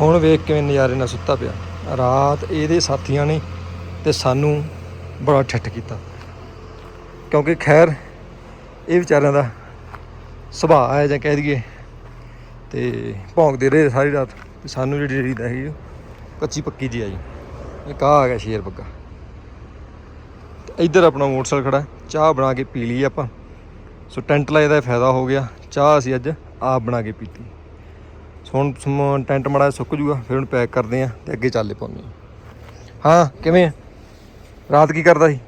ਹੁਣ ਵੇਖ ਕਿਵੇਂ ਨਜ਼ਾਰੇ ਨਾਲ ਸੁੱਤਾ ਪਿਆ। ਰਾਤ ਇਹਦੇ ਸਾਥੀਆਂ ਨੇ ਤੇ ਸਾਨੂੰ ਬੜਾ ਠੱਠ ਕੀਤਾ। ਕਿਉਂਕਿ ਖੈਰ, ਇਹ ਵਿਚਾਰਿਆਂ ਦਾ ਸੁਭਾਅ ਹੈ ਜਾਂ ਕਹਿ ਦਈਏ ਤੇ ਭੌਂਕਦੇ ਰਹੇ ਸਾਰੀ ਰਾਤ। ਤੇ ਸਾਨੂੰ ਜਿਹੜੀ ਰੀਤ ਹੈ ਕੱਚੀ ਪੱਕੀ ਜੀ ਆ ਜੀ ਇੱਕ ਆਹ ਆ ਗਿਆ ਸ਼ੇਰ ਬੱਗਾ। ਤੇ ਇੱਧਰ ਆਪਣਾ ਮੋਟਰਸਾਈਕਲ ਖੜਾ ਚਾਹ ਬਣਾ ਕੇ ਪੀ ਲਈ ਆਪਾਂ। ਸੋ ਟੈਂਟ ਲਾਏ ਦਾ ਫਾਇਦਾ ਹੋ ਗਿਆ। ਚਾਹ ਅਸੀਂ ਅੱਜ ਆਪ ਬਣਾ ਕੇ ਪੀਤੀ। ਹੁਣ ਸਮ- ਟੈਂਟ ਮੜਾ ਸੁੱਕ ਜੂਗਾ, ਫਿਰ ਹੁਣ ਪੈਕ ਕਰਦੇ ਆ ਤੇ ਅੱਗੇ ਚੱਲੇ ਪਾਉਂਦੇ ਹਾਂ। ਹਾਂ, ਕਿਵੇਂ ਆ? ਰਾਤ ਕੀ ਕਰਦਾ ਸੀ?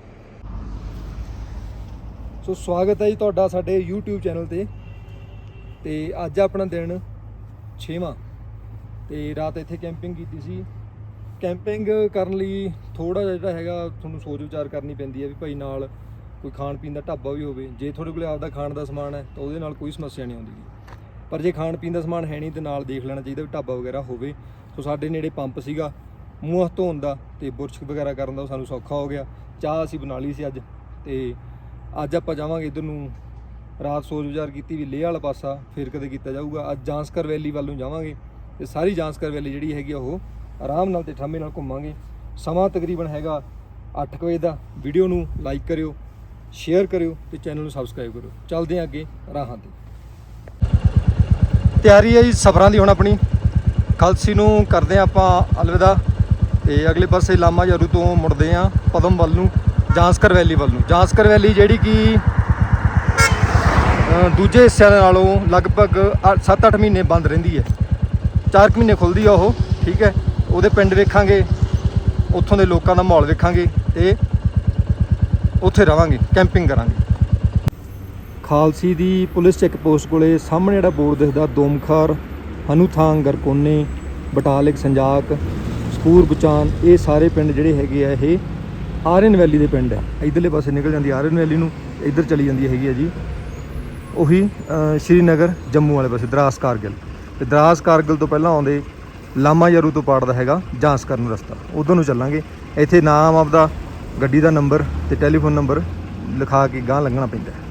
ਸੋ ਸਵਾਗਤ ਹੈ ਜੀ ਤੁਹਾਡਾ ਸਾਡੇ YouTube ਚੈਨਲ ਤੇ। ਤੇ ਅੱਜ ਆਪਣਾ ਦਿਨ 6ਵਾਂ ਤੇ ਰਾਤ ਇੱਥੇ ਕੈਂਪਿੰਗ ਕੀਤੀ ਸੀ। ਕੈਂਪਿੰਗ ਕਰਨ ਲਈ ਥੋੜਾ ਜਿਹਾ ਜਿਹੜਾ ਹੈਗਾ, ਤੁਹਾਨੂੰ ਸੋਚ ਵਿਚਾਰ ਕਰਨੀ ਪੈਂਦੀ ਹੈ ਵੀ ਭਾਈ ਨਾਲ ਕੋਈ ਖਾਣ ਪੀਣ ਦਾ ਢਾਬਾ ਵੀ ਹੋਵੇ। ਜੇ ਤੁਹਾਡੇ ਕੋਲ ਆਪਦਾ ਖਾਣ ਦਾ ਸਮਾਨ ਹੈ, ਤਾਂ ਉਹਦੇ ਨਾਲ ਕੋਈ ਸਮੱਸਿਆ ਨਹੀਂ ਆਉਂਦੀ। ਪਰ ਜੇ ਖਾਣ ਪੀਣ ਦਾ ਸਮਾਨ ਹੈ ਨਹੀਂ ਤੇ ਨਾਲ ਦੇਖ ਲੈਣਾ ਚਾਹੀਦਾ ਵੀ ਢਾਬਾ ਵਗੈਰਾ ਹੋਵੇ। ਸੋ ਸਾਡੇ ਨੇੜੇ ਪੰਪ ਸੀਗਾ, ਮੂੰਹ ਹੱਥ ਧੋਣ ਦਾ ਤੇ ਬੁਰਸ਼ ਵਗੈਰਾ ਕਰਨ ਦਾ ਉਹ ਸਾਨੂੰ ਸੌਖਾ ਹੋ ਗਿਆ। ਚਾਹ ਅਸੀਂ ਬਣਾ ਲਈ ਸੀ ਅੱਜ ਤੇ ਅੱਜ ਆਪਾਂ ਜਾਵਾਂਗੇ ਇਧਰ ਨੂੰ ਰਾਤ ਸੋਚ ਵਿਚਾਰ ਕੀਤੀ ਵੀ ਲੇਹ ਵਾਲਾ ਪਾਸਾ ਫਿਰ ਕਦੇ ਕੀਤਾ ਜਾਊਗਾ। ਅੱਜ ਜਾਂਸਕਰ ਵੈਲੀ ਵੱਲ ਨੂੰ ਜਾਵਾਂਗੇ ਤੇ ਸਾਰੀ ਜਾਂਸਕਰ ਵੈਲੀ ਜਿਹੜੀ ਹੈਗੀ ਆ ਉਹ ਆਰਾਮ ਨਾਲ ਤੇ ਠਾਮੇ ਨਾਲ ਘੁੰਮਾਂਗੇ। ਸਮਾਂ ਤਕਰੀਬਨ ਹੈਗਾ 8 ਵਜੇ ਦਾ। ਵੀਡੀਓ ਨੂੰ ਲਾਈਕ ਕਰਿਓ ਸ਼ੇਅਰ ਕਰਿਓ ਤੇ ਚੈਨਲ ਨੂੰ ਸਬਸਕ੍ਰਾਈਬ ਕਰਿਓ। ਚੱਲਦੇ ਹਾਂ ਅੱਗੇ ਰਾਹਾਂ ਤੇ। ਤਿਆਰੀ ਹੈ ਜੀ ਸਫ਼ਰਾਂ ਦੀ ਹੁਣ ਆਪਣੀ। ਖਲਸੀ ਨੂੰ ਕਰਦੇ ਹਾਂ ਆਪਾਂ ਅਲਵਿਦਾ। ਤੇ ਅਗਲੇ ਪਾਸੇ ਲਾਮਾ ਜਰੂ ਤੋਂ ਮੁੜਦੇ ਹਾਂ ਪਦਮ ਵੱਲ ਨੂੰ, ਜਾਂਸਕਰ ਵੈਲੀ ਵੱਲ ਨੂੰ। ਜਾਂਸਕਰ ਵੈਲੀ ਜਿਹੜੀ ਕਿ ਦੂਜੇ ਹਿੱਸਿਆਂ ਨਾਲੋਂ ਲਗਭਗ 7-8 ਮਹੀਨੇ ਬੰਦ ਰਹਿੰਦੀ ਹੈ। 4 ਮਹੀਨੇ ਖੁੱਲਦੀ ਆ ਉਹ, ਠੀਕ ਹੈ? ਉਹਦੇ ਪਿੰਡ ਵੇਖਾਂਗੇ, ਉੱਥੋਂ ਦੇ ਲੋਕਾਂ ਦਾ ਮਾਹੌਲ ਵੇਖਾਂਗੇ ਤੇ ਉੱਥੇ ਰਵਾਂਗੇ, ਕੈਂਪਿੰਗ ਕਰਾਂਗੇ। ਖਾਲਸੀ ਦੀ ਪੁਲਿਸ ਚੈੱਕ ਪੋਸਟ ਕੋਲੇ ਸਾਹਮਣੇ ਜਿਹੜਾ ਬੋਰਡ ਦਿਖਦਾ, ਦੋਮਖਾਰ ਹਨੂਥਾਂਗ ਗਰਕੋਨੇ, ਬਟਾਲਿਕ, ਸੰਜਾਕ, ਸਕੂਰ, ਗੁਚਾਨ, ਇਹ ਸਾਰੇ ਪਿੰਡ ਜਿਹੜੇ ਹੈਗੇ ਆ ਇਹ ਆਰਨ ਵੈਲੀ ਦੇ ਪਿੰਡ ਆ। ਇਧਰਲੇ ਪਾਸੇ ਨਿਕਲ ਜਾਂਦੀ ਆਰਨ ਵੈਲੀ ਨੂੰ, ਇੱਧਰ ਚਲੀ ਜਾਂਦੀ ਹੈਗੀ ਆ ਜੀ। ਉਹੀ ਸ਼੍ਰੀਨਗਰ, ਜੰਮੂ ਵਾਲੇ ਪਾਸੇ, ਦਰਾਸ ਕਾਰਗਿਲ। ਤੇ ਦਰਾਸ ਕਾਰਗਿਲ ਤੋਂ ਪਹਿਲਾਂ ਆਉਂਦੇ ਲਾਮਾ ਯਰੂ ਤੋਂ ਪਾੜਦਾ ਹੈਗਾ ਜਾਂਸਕਰ ਕਰਨ ਰਸਤਾ। ਉਧਰ ਨੂੰ ਚੱਲਾਂਗੇ। ਇੱਥੇ ਨਾਮ ਆਪਦਾ, ਗੱਡੀ ਦਾ ਨੰਬਰ ਤੇ ਟੈਲੀਫੋਨ ਨੰਬਰ ਲਿਖਾ ਕੇ ਗਾਂ ਲੰਘਣਾ ਪੈਂਦਾ ਹੈ।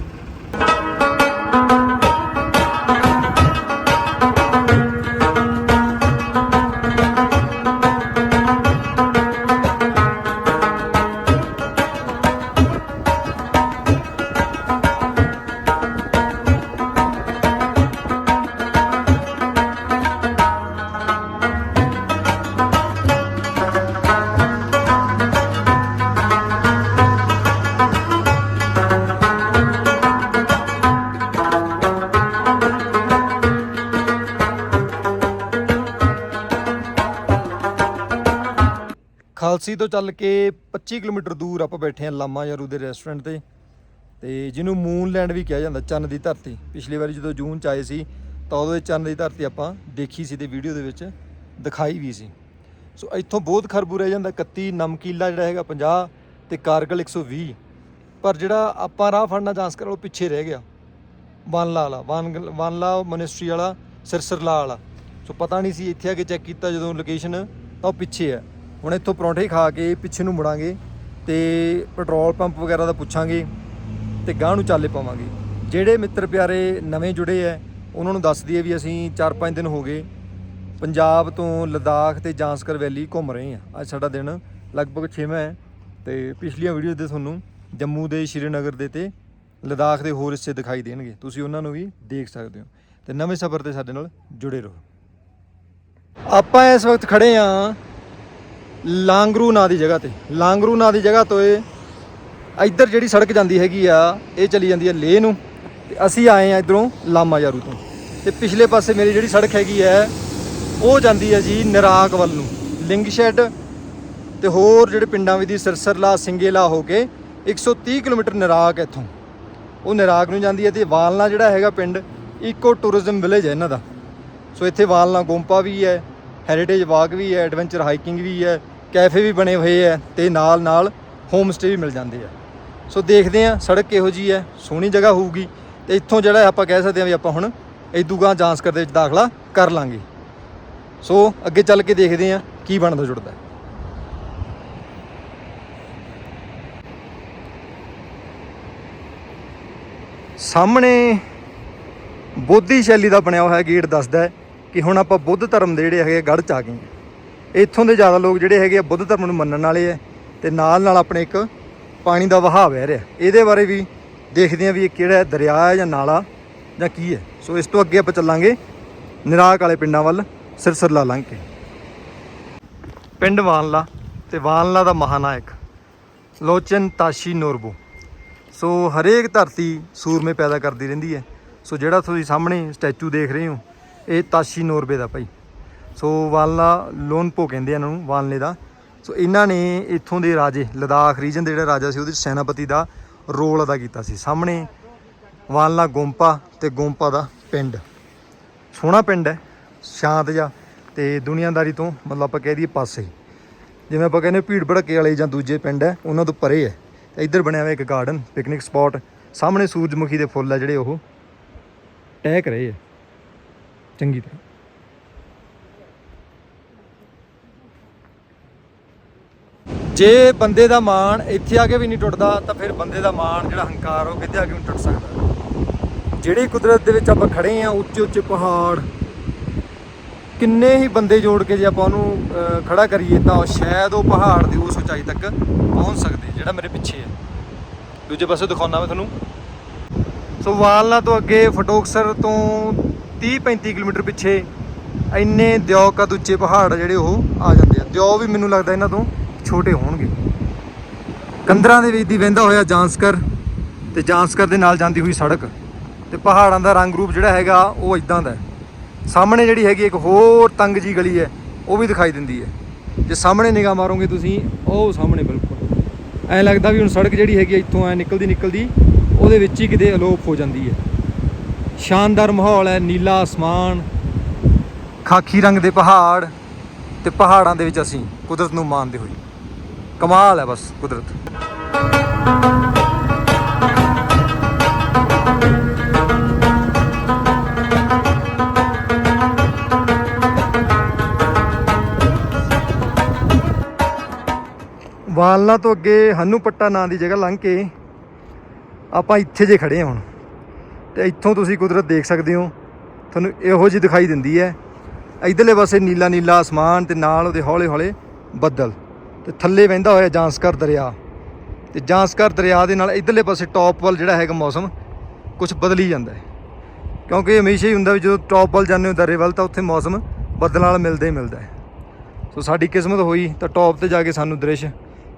ਖਾਲਸੀ ਤੋਂ ਚੱਲ ਕੇ 25 ਕਿਲੋਮੀਟਰ ਦੂਰ ਆਪਾਂ ਬੈਠੇ ਹਾਂ ਲਾਮਾ ਯਾਰੂ ਦੇ ਰੈਸਟੋਰੈਂਟ ਤੇ। ਤੇ ਜਿਹਨੂੰ ਮੂਨ ਲੈਂਡ ਵੀ ਕਿਹਾ ਜਾਂਦਾ, ਚੰਨ ਦੀ ਧਰਤੀ। ਪਿਛਲੀ ਵਾਰੀ ਜਦੋਂ ਜੂਨ ਚ ਆਏ ਸੀ, ਤਾਂ ਉਦੋਂ ਇਹ ਚੰਨ ਦੀ ਧਰਤੀ ਆਪਾਂ ਦੇਖੀ ਸੀ ਤੇ ਵੀਡੀਓ ਦੇ ਵਿੱਚ ਦਿਖਾਈ ਵੀ ਸੀ। ਸੋ ਇੱਥੋਂ ਬਹੁਤ ਖਰਬੂ ਰਹਿ ਜਾਂਦਾ 31 ਨਮਕੀਲਾ ਜਿਹੜਾ ਹੈਗਾ 50 ਤੇ ਕਾਰਗਲ 120 ਪਰ ਜਿਹੜਾ ਆਪਾਂ ਰਾਹ ਫੜਨਾ ਜਾਂਸਕਰ ਉਹ ਪਿੱਛੇ ਰਹਿ ਗਿਆ। ਵਾਨਲਾ ਵਾਲਾ ਵਾਨ ਵਾਨਲਾ ਮਨਿਸਟਰੀ ਵਾਲਾ ਸਿਰਸਰਲਾ ਵਾਲਾ ਸੋ ਪਤਾ ਨਹੀਂ ਸੀ ਇੱਥੇ ਆ ਕੇ ਚੈੱਕ ਕੀਤਾ ਜਦੋਂ ਲੋਕੇਸ਼ਨ ਤਾਂ ਉਹ ਪਿੱਛੇ ਹੈ ਹੁਣ ਇੱਥੋਂ ਪਰੌਂਠੇ ਖਾ ਕੇ ਪਿੱਛੇ ਨੂੰ ਮੁੜਾਂਗੇ ਤੇ ਪੈਟਰੋਲ ਪੰਪ ਵਗੈਰਾ ਦਾ ਪੁੱਛਾਂਗੇ ਤੇ ਗਾਂਹ ਨੂੰ ਚਾਲੇ ਪਾਵਾਂਗੇ। ਜਿਹੜੇ ਮਿੱਤਰ ਪਿਆਰੇ ਨਵੇਂ ਜੁੜੇ ਐ, ਉਹਨਾਂ ਨੂੰ ਦੱਸ ਦਈਏ ਵੀ ਅਸੀਂ 4-5 ਦਿਨ ਹੋ ਗਏ ਪੰਜਾਬ ਤੋਂ ਲਦਾਖ ਤੇ ਜਾਂਸਕਰ ਵੈਲੀ ਘੁੰਮ ਰਹੇ ਹਾਂ। ਅੱਜ ਸਾਡਾ ਦਿਨ ਲਗਭਗ 6ਵਾਂ ਹੈ ਤੇ ਪਿਛਲੀਆਂ ਵੀਡੀਓ ਦੇ ਤੁਹਾਨੂੰ ਜੰਮੂ ਦੇ ਸ਼੍ਰੀਨਗਰ ਦੇ ਤੇ ਲਦਾਖ ਦੇ ਹੋਰ ਹਿੱਸੇ ਦਿਖਾਈ ਦੇਣਗੇ। ਤੁਸੀਂ ਉਹਨਾਂ ਨੂੰ ਵੀ ਦੇਖ ਸਕਦੇ ਹੋ ਤੇ ਨਵੇਂ ਸਫ਼ਰ ਤੇ ਸਾਡੇ ਨਾਲ ਜੁੜੇ ਰਹੋ। ਆਪਾਂ ਇਸ ਵਕਤ ਖੜੇ ਆ ਲਾਂਗਰੂ ਨਾਂ ਦੀ ਜਗ੍ਹਾ ਤੇ। ਲਾਂਗਰੂ ਨਾਂ ਦੀ ਜਗ੍ਹਾ ਤੋਂ ਇਹ ਇੱਧਰ ਜਿਹੜੀ ਸੜਕ ਜਾਂਦੀ ਹੈਗੀ ਆ, ਇਹ ਚਲੀ ਜਾਂਦੀ ਹੈ ਲੇਹ ਨੂੰ। ਤੇ ਅਸੀਂ ਆਏ ਆ ਇਧਰੋਂ ਲਾਮਾਜਾਰੂ ਤੋਂ। ਤੇ ਪਿਛਲੇ ਪਾਸੇ ਮੇਰੀ ਜਿਹੜੀ ਸੜਕ ਹੈਗੀ ਹੈ, ਉਹ ਜਾਂਦੀ ਹੈ ਜੀ ਨਰਾਕ ਵੱਲ ਨੂੰ। ਲਿੰਗ ਸ਼ੈਡ ਤੇ ਹੋਰ ਜਿਹੜੇ ਪਿੰਡਾਂ ਵਿੱਚ ਦੀ ਸਰਸਰਲਾ, ਸਿੰਗੇਲਾ ਹੋ ਕੇ 130 ਕਿਲੋਮੀਟਰ ਨਰਾਕ ਇੱਥੋਂ। ਉਹ ਨਰਾਕ ਨੂੰ ਜਾਂਦੀ ਹੈ ਤੇ ਵਾਲਨਾ ਜਿਹੜਾ ਹੈਗਾ ਪਿੰਡ, ਇਕੋ ਟੂਰਿਜ਼ਮ ਵਿਲੇਜ ਹੈ ਇਹਨਾਂ ਦਾ। ਸੋ ਇੱਥੇ ਵਾਲਨਾ ਗੋਂਪਾ ਵੀ ਹੈ ਹੈਰੀਟੇਜ ਵਾਕ ਵੀ ਹੈ ਐਡਵੈਂਚਰ ਹਾਈਕਿੰਗ ਵੀ ਹੈ ਕੈਫੇ ਵੀ ਬਣੇ ਹੋਏ ਹੈ ਤੇ ਨਾਲ ਨਾਲ ਹੋਮ ਸਟੇ ਵੀ ਮਿਲ ਜਾਂਦੇ ਆ। ਸੋ ਦੇਖਦੇ ਆ ਸੜਕ ਕਿਹੋ ਜੀ ਹੈ, ਸੋਹਣੀ ਜਗ੍ਹਾ ਹੋਊਗੀ ਤੇ ਇੱਥੋਂ ਜਿਹੜਾ ਆਪਾਂ ਕਹਿ ਸਕਦੇ ਆ ਵੀ ਆਪਾਂ ਹੁਣ ਇਦੂਗਾ ਜਾਂਸਕਰ ਦੇ ਵਿੱਚ ਦਾਖਲਾ ਕਰ ਲਾਂਗੇ। ਸੋ ਅੱਗੇ ਚੱਲ ਕੇ ਦੇਖਦੇ ਆ ਕੀ ਬਣਦਾ ਜੁੜਦਾ। ਸਾਹਮਣੇ ਬੋਧੀ ਸ਼ੈਲੀ ਦਾ ਬਣਿਆ ਹੋਇਆ ਗੇਟ ਦੱਸਦਾ ਹੈ। ਕਿ ਹੁਣ ਆਪਾਂ ਬੁੱਧ ਧਰਮ ਦੇ ਜਿਹੜੇ ਹੈਗੇ ਗੜ੍ਹ ਚ ਆ ਗਏ ਇੱਥੋਂ ਦੇ ਜ਼ਿਆਦਾ ਲੋਕ ਜਿਹੜੇ ਹੈਗੇ ਆ ਬੁੱਧ ਧਰਮ ਨੂੰ ਮੰਨਣ ਵਾਲੇ ਆ ਤੇ ਨਾਲ ਨਾਲ ਆਪਣੇ ਇੱਕ ਪਾਣੀ ਦਾ ਵਹਾਅ ਵਹਿ ਰਿਹਾ। ਇਹਦੇ ਬਾਰੇ ਵੀ ਦੇਖਦੇ ਆ ਵੀ ਇਹ ਕਿਹੜਾ ਦਰਿਆ ਹੈ ਜਾਂ ਨਾਲਾ ਜਾਂ ਕੀ ਹੈ। ਸੋ ਇਸ ਤੋਂ ਅੱਗੇ ਆਪਾਂ ਚੱਲਾਂਗੇ। ਨਿਰਾਕ ਵਾਲੇ ਪਿੰਡਾਂ ਵੱਲ, ਸਿਰਸਰਲਾ ਲੰਘ ਕੇ। ਪਿੰਡ ਵਾਨਲਾ ਤੇ ਵਾਨਲਾ ਦਾ ਮਹਾਨਾਇਕ, ਲੋਚਨ ਤਾਸ਼ੀ ਨੋਰਬੋ। ਸੋ ਹਰੇਕ ਧਰਤੀ ਸੂਰਮੇ ਪੈਦਾ ਕਰਦੀ ਰਹਿੰਦੀ ਹੈ। ਸੋ ਜਿਹੜਾ ਤੁਸੀਂ ਸਾਹਮਣੇ ਸਟੈਚੂ ਦੇਖ ਰਹੇ ਹੋ ਇਹ ਤਾਸ਼ੀ ਨੋਰਬੇ ਦਾ ਭਾਈ। ਸੋ ਵਾਲਨਾ ਲੋਨਪੋ ਕਹਿੰਦੇ ਇਹਨਾਂ ਨੂੰ, ਵਾਲਨੇ ਦਾ। ਸੋ ਇਹਨਾਂ ਨੇ ਇੱਥੋਂ ਦੇ ਰਾਜੇ, ਲਦਾਖ ਰੀਜਨ ਦੇ ਜਿਹੜਾ ਰਾਜਾ ਸੀ, ਉਹਦੇ ਸੈਨਾਪਤੀ ਦਾ ਰੋਲ ਅਦਾ ਕੀਤਾ ਸੀ। ਸਾਹਮਣੇ ਵਾਲਨਾ ਗੋਂਪਾ ਤੇ ਗੋਂਪਾ ਦਾ ਪਿੰਡ। ਸੋਹਣਾ ਪਿੰਡ ਹੈ, ਸ਼ਾਂਤ ਜਿਹਾ ਤੇ ਦੁਨੀਆਦਾਰੀ ਤੋਂ ਮਤਲਬ ਆਪਾਂ ਕਹਿ ਦਈਏ ਪਾਸੇ। ਜਿਵੇਂ ਆਪਾਂ ਕਹਿੰਦੇ ਭੀੜ ਭੜਕੇ ਵਾਲੇ ਜਾਂ ਦੂਜੇ ਪਿੰਡ ਹੈ, ਉਹਨਾਂ ਤੋਂ ਪਰੇ ਹੈ। ਤੇ ਇੱਧਰ ਬਣਿਆ ਹੋਇਆ ਇੱਕ ਗਾਰਡਨ ਪਿਕਨਿਕ ਸਪੌਟ ਸਾਹਮਣੇ ਸੂਰਜਮੁਖੀ ਦੇ ਫੁੱਲ ਆ ਜਿਹੜੇ ਉਹ। ਟਹਿਕ ਰਹੇ ਆ। ਚੰਗੀ ਤਰ੍ਹਾਂ। ਜੇ ਬੰਦੇ ਦਾ ਮਾਣ ਇੱਥੇ ਆ ਕੇ ਵੀ ਨਹੀਂ ਟੁੱਟਦਾ ਤਾਂ ਫਿਰ ਬੰਦੇ ਦਾ ਮਾਣ ਜਿਹੜਾ ਹੰਕਾਰ ਉਹ ਕਿੱਥੇ ਆ ਕੇ ਵੀ ਟੁੱਟ ਸਕਦਾ। ਜਿਹੜੀ ਕੁਦਰਤ ਦੇ ਵਿੱਚ ਆਪਾਂ ਖੜੇ ਆ ਉੱਚੇ ਉੱਚੇ ਪਹਾੜ ਕਿੰਨੇ ਹੀ ਬੰਦੇ ਜੋੜ ਕੇ ਜੇ ਆਪਾਂ ਉਹਨੂੰ ਅਹ, ਖੜਾ ਕਰੀਏ ਤਾਂ ਸ਼ਾਇਦ ਉਹ ਪਹਾੜ ਦੀ ਉਸ ਉਚਾਈ ਤੱਕ ਪਹੁੰਚ ਸਕਦੇ ਜਿਹੜਾ ਮੇਰੇ ਪਿੱਛੇ ਹੈ ਦੂਜੇ ਪਾਸੇ ਦਿਖਾਉਣਾ ਮੈਂ ਤੁਹਾਨੂੰ। ਸੋ ਵਾਲਨਾ ਤੋਂ ਅੱਗੇ ਫਟੋਕਸਰ ਤੋਂ 30 35 ਕਿਲੋਮੀਟਰ ਪਿੱਛੇ ਇੰਨੇ ਦਿਓ ਕਦ ਉੱਚੇ ਪਹਾੜ ਜਿਹੜੇ ਉਹ ਆ ਜਾਂਦੇ ਆ। ਦਿਓ ਵੀ ਮੈਨੂੰ ਲੱਗਦਾ ਇਹਨਾਂ ਤੋਂ ਛੋਟੇ ਹੋਣਗੇ। ਕੰਦਰਾਂ ਦੇ ਵਿੱਚ ਦੀ ਵਹਿੰਦਾ ਹੋਇਆ ਜਾਂਸਕਰ ਤੇ ਜਾਂਸਕਰ ਦੇ ਨਾਲ ਜਾਂਦੀ ਹੋਈ ਸੜਕ ਤੇ ਪਹਾੜਾਂ ਦਾ ਰੰਗ ਰੂਪ ਜਿਹੜਾ ਹੈਗਾ ਉਹ ਇਦਾਂ ਦਾ ਸਾਹਮਣੇ ਜਿਹੜੀ ਹੈਗੀ ਇੱਕ ਹੋਰ ਤੰਗ ਜੀ ਗਲੀ ਹੈ, ਉਹ ਵੀ ਦਿਖਾਈ ਦਿੰਦੀ ਹੈ। ਜੇ ਸਾਹਮਣੇ ਨਿਗਾਹ ਮਾਰੋਗੇ ਤੁਸੀਂ, ਉਹ ਸਾਹਮਣੇ ਬਿਲਕੁਲ। ਐ ਲੱਗਦਾ ਵੀ ਹੁਣ ਸੜਕ ਜਿਹੜੀ ਹੈਗੀ ਆ, ਇੱਥੋਂ ਐ ਨਿਕਲਦੀ ਨਿਕਲਦੀ ਉਹਦੇ ਵਿੱਚ ਹੀ ਕਿਤੇ ਅਲੋਪ ਹੋ ਜਾਂਦੀ ਹੈ। ਸ਼ਾਨਦਾਰ ਮਾਹੌਲ ਹੈ, ਨੀਲਾ ਆਸਮਾਨ ਖਾਕੀ ਰੰਗ ਦੇ ਪਹਾੜ ਤੇ ਪਹਾੜਾਂ ਦੇ ਵਿੱਚ ਅਸੀਂ ਕੁਦਰਤ ਨੂੰ ਮਾਣਦੇ ਹੋਏ। ਕਮਾਲ ਹੈ ਬਸ ਕੁਦਰਤ। ਵਾਲਨਾ ਤੋਂ ਅੱਗੇ ਹੰਨੂ ਪੱਟਾ ਨਾਂ ਦੀ ਜਗ੍ਹਾ ਲੰਘ ਕੇ ਆਪਾਂ ਇੱਥੇ ਜੇ ਖੜੇ ਹਾਂ ਹੁਣ। ਤੇ ਇੱਥੋਂ ਤੁਸੀਂ ਕੁਦਰਤ ਦੇਖ ਸਕਦੇ ਹੋ। ਤੁਹਾਨੂੰ ਇਹੋ ਜਿਹੀ ਦਿਖਾਈ ਦਿੰਦੀ ਹੈ। ਇਧਰਲੇ ਪਾਸੇ ਨੀਲਾ ਨੀਲਾ ਅਸਮਾਨ ਤੇ ਨਾਲ ਉਹਦੇ ਹੌਲੇ ਹੌਲੇ ਬੱਦਲ। ਤੇ ਥੱਲੇ ਵਹਿੰਦਾ ਹੋਇਆ ਜਾਂਸਕਰ ਦਰਿਆ। ਤੇ ਜਾਂਸਕਰ ਦਰਿਆ ਦੇ ਨਾਲ ਇਧਰਲੇ ਪਾਸੇ ਟੌਪ ਵੱਲ ਜਿਹੜਾ ਹੈਗਾ ਮੌਸਮ ਕੁਝ ਬਦਲੀ ਜਾਂਦਾ ਹੈ। ਕਿਉਂਕਿ ਹਮੇਸ਼ਾ ਹੀ ਹੁੰਦਾ ਵੀ ਜਦੋਂ ਟੌਪ ਵੱਲ ਜਾਂਦੇ ਹੋ ਦਰੇ ਵੱਲ, ਤਾਂ ਉੱਥੇ ਮੌਸਮ ਬੱਦਲਾਂ ਨਾਲ ਮਿਲਦਾ ਹੀ ਮਿਲਦਾ ਹੈ। ਸੋ ਸਾਡੀ ਕਿਸਮਤ ਹੋਈ ਤਾਂ ਟੌਪ ਤੇ ਜਾ ਕੇ ਸਾਨੂੰ ਦ੍ਰਿਸ਼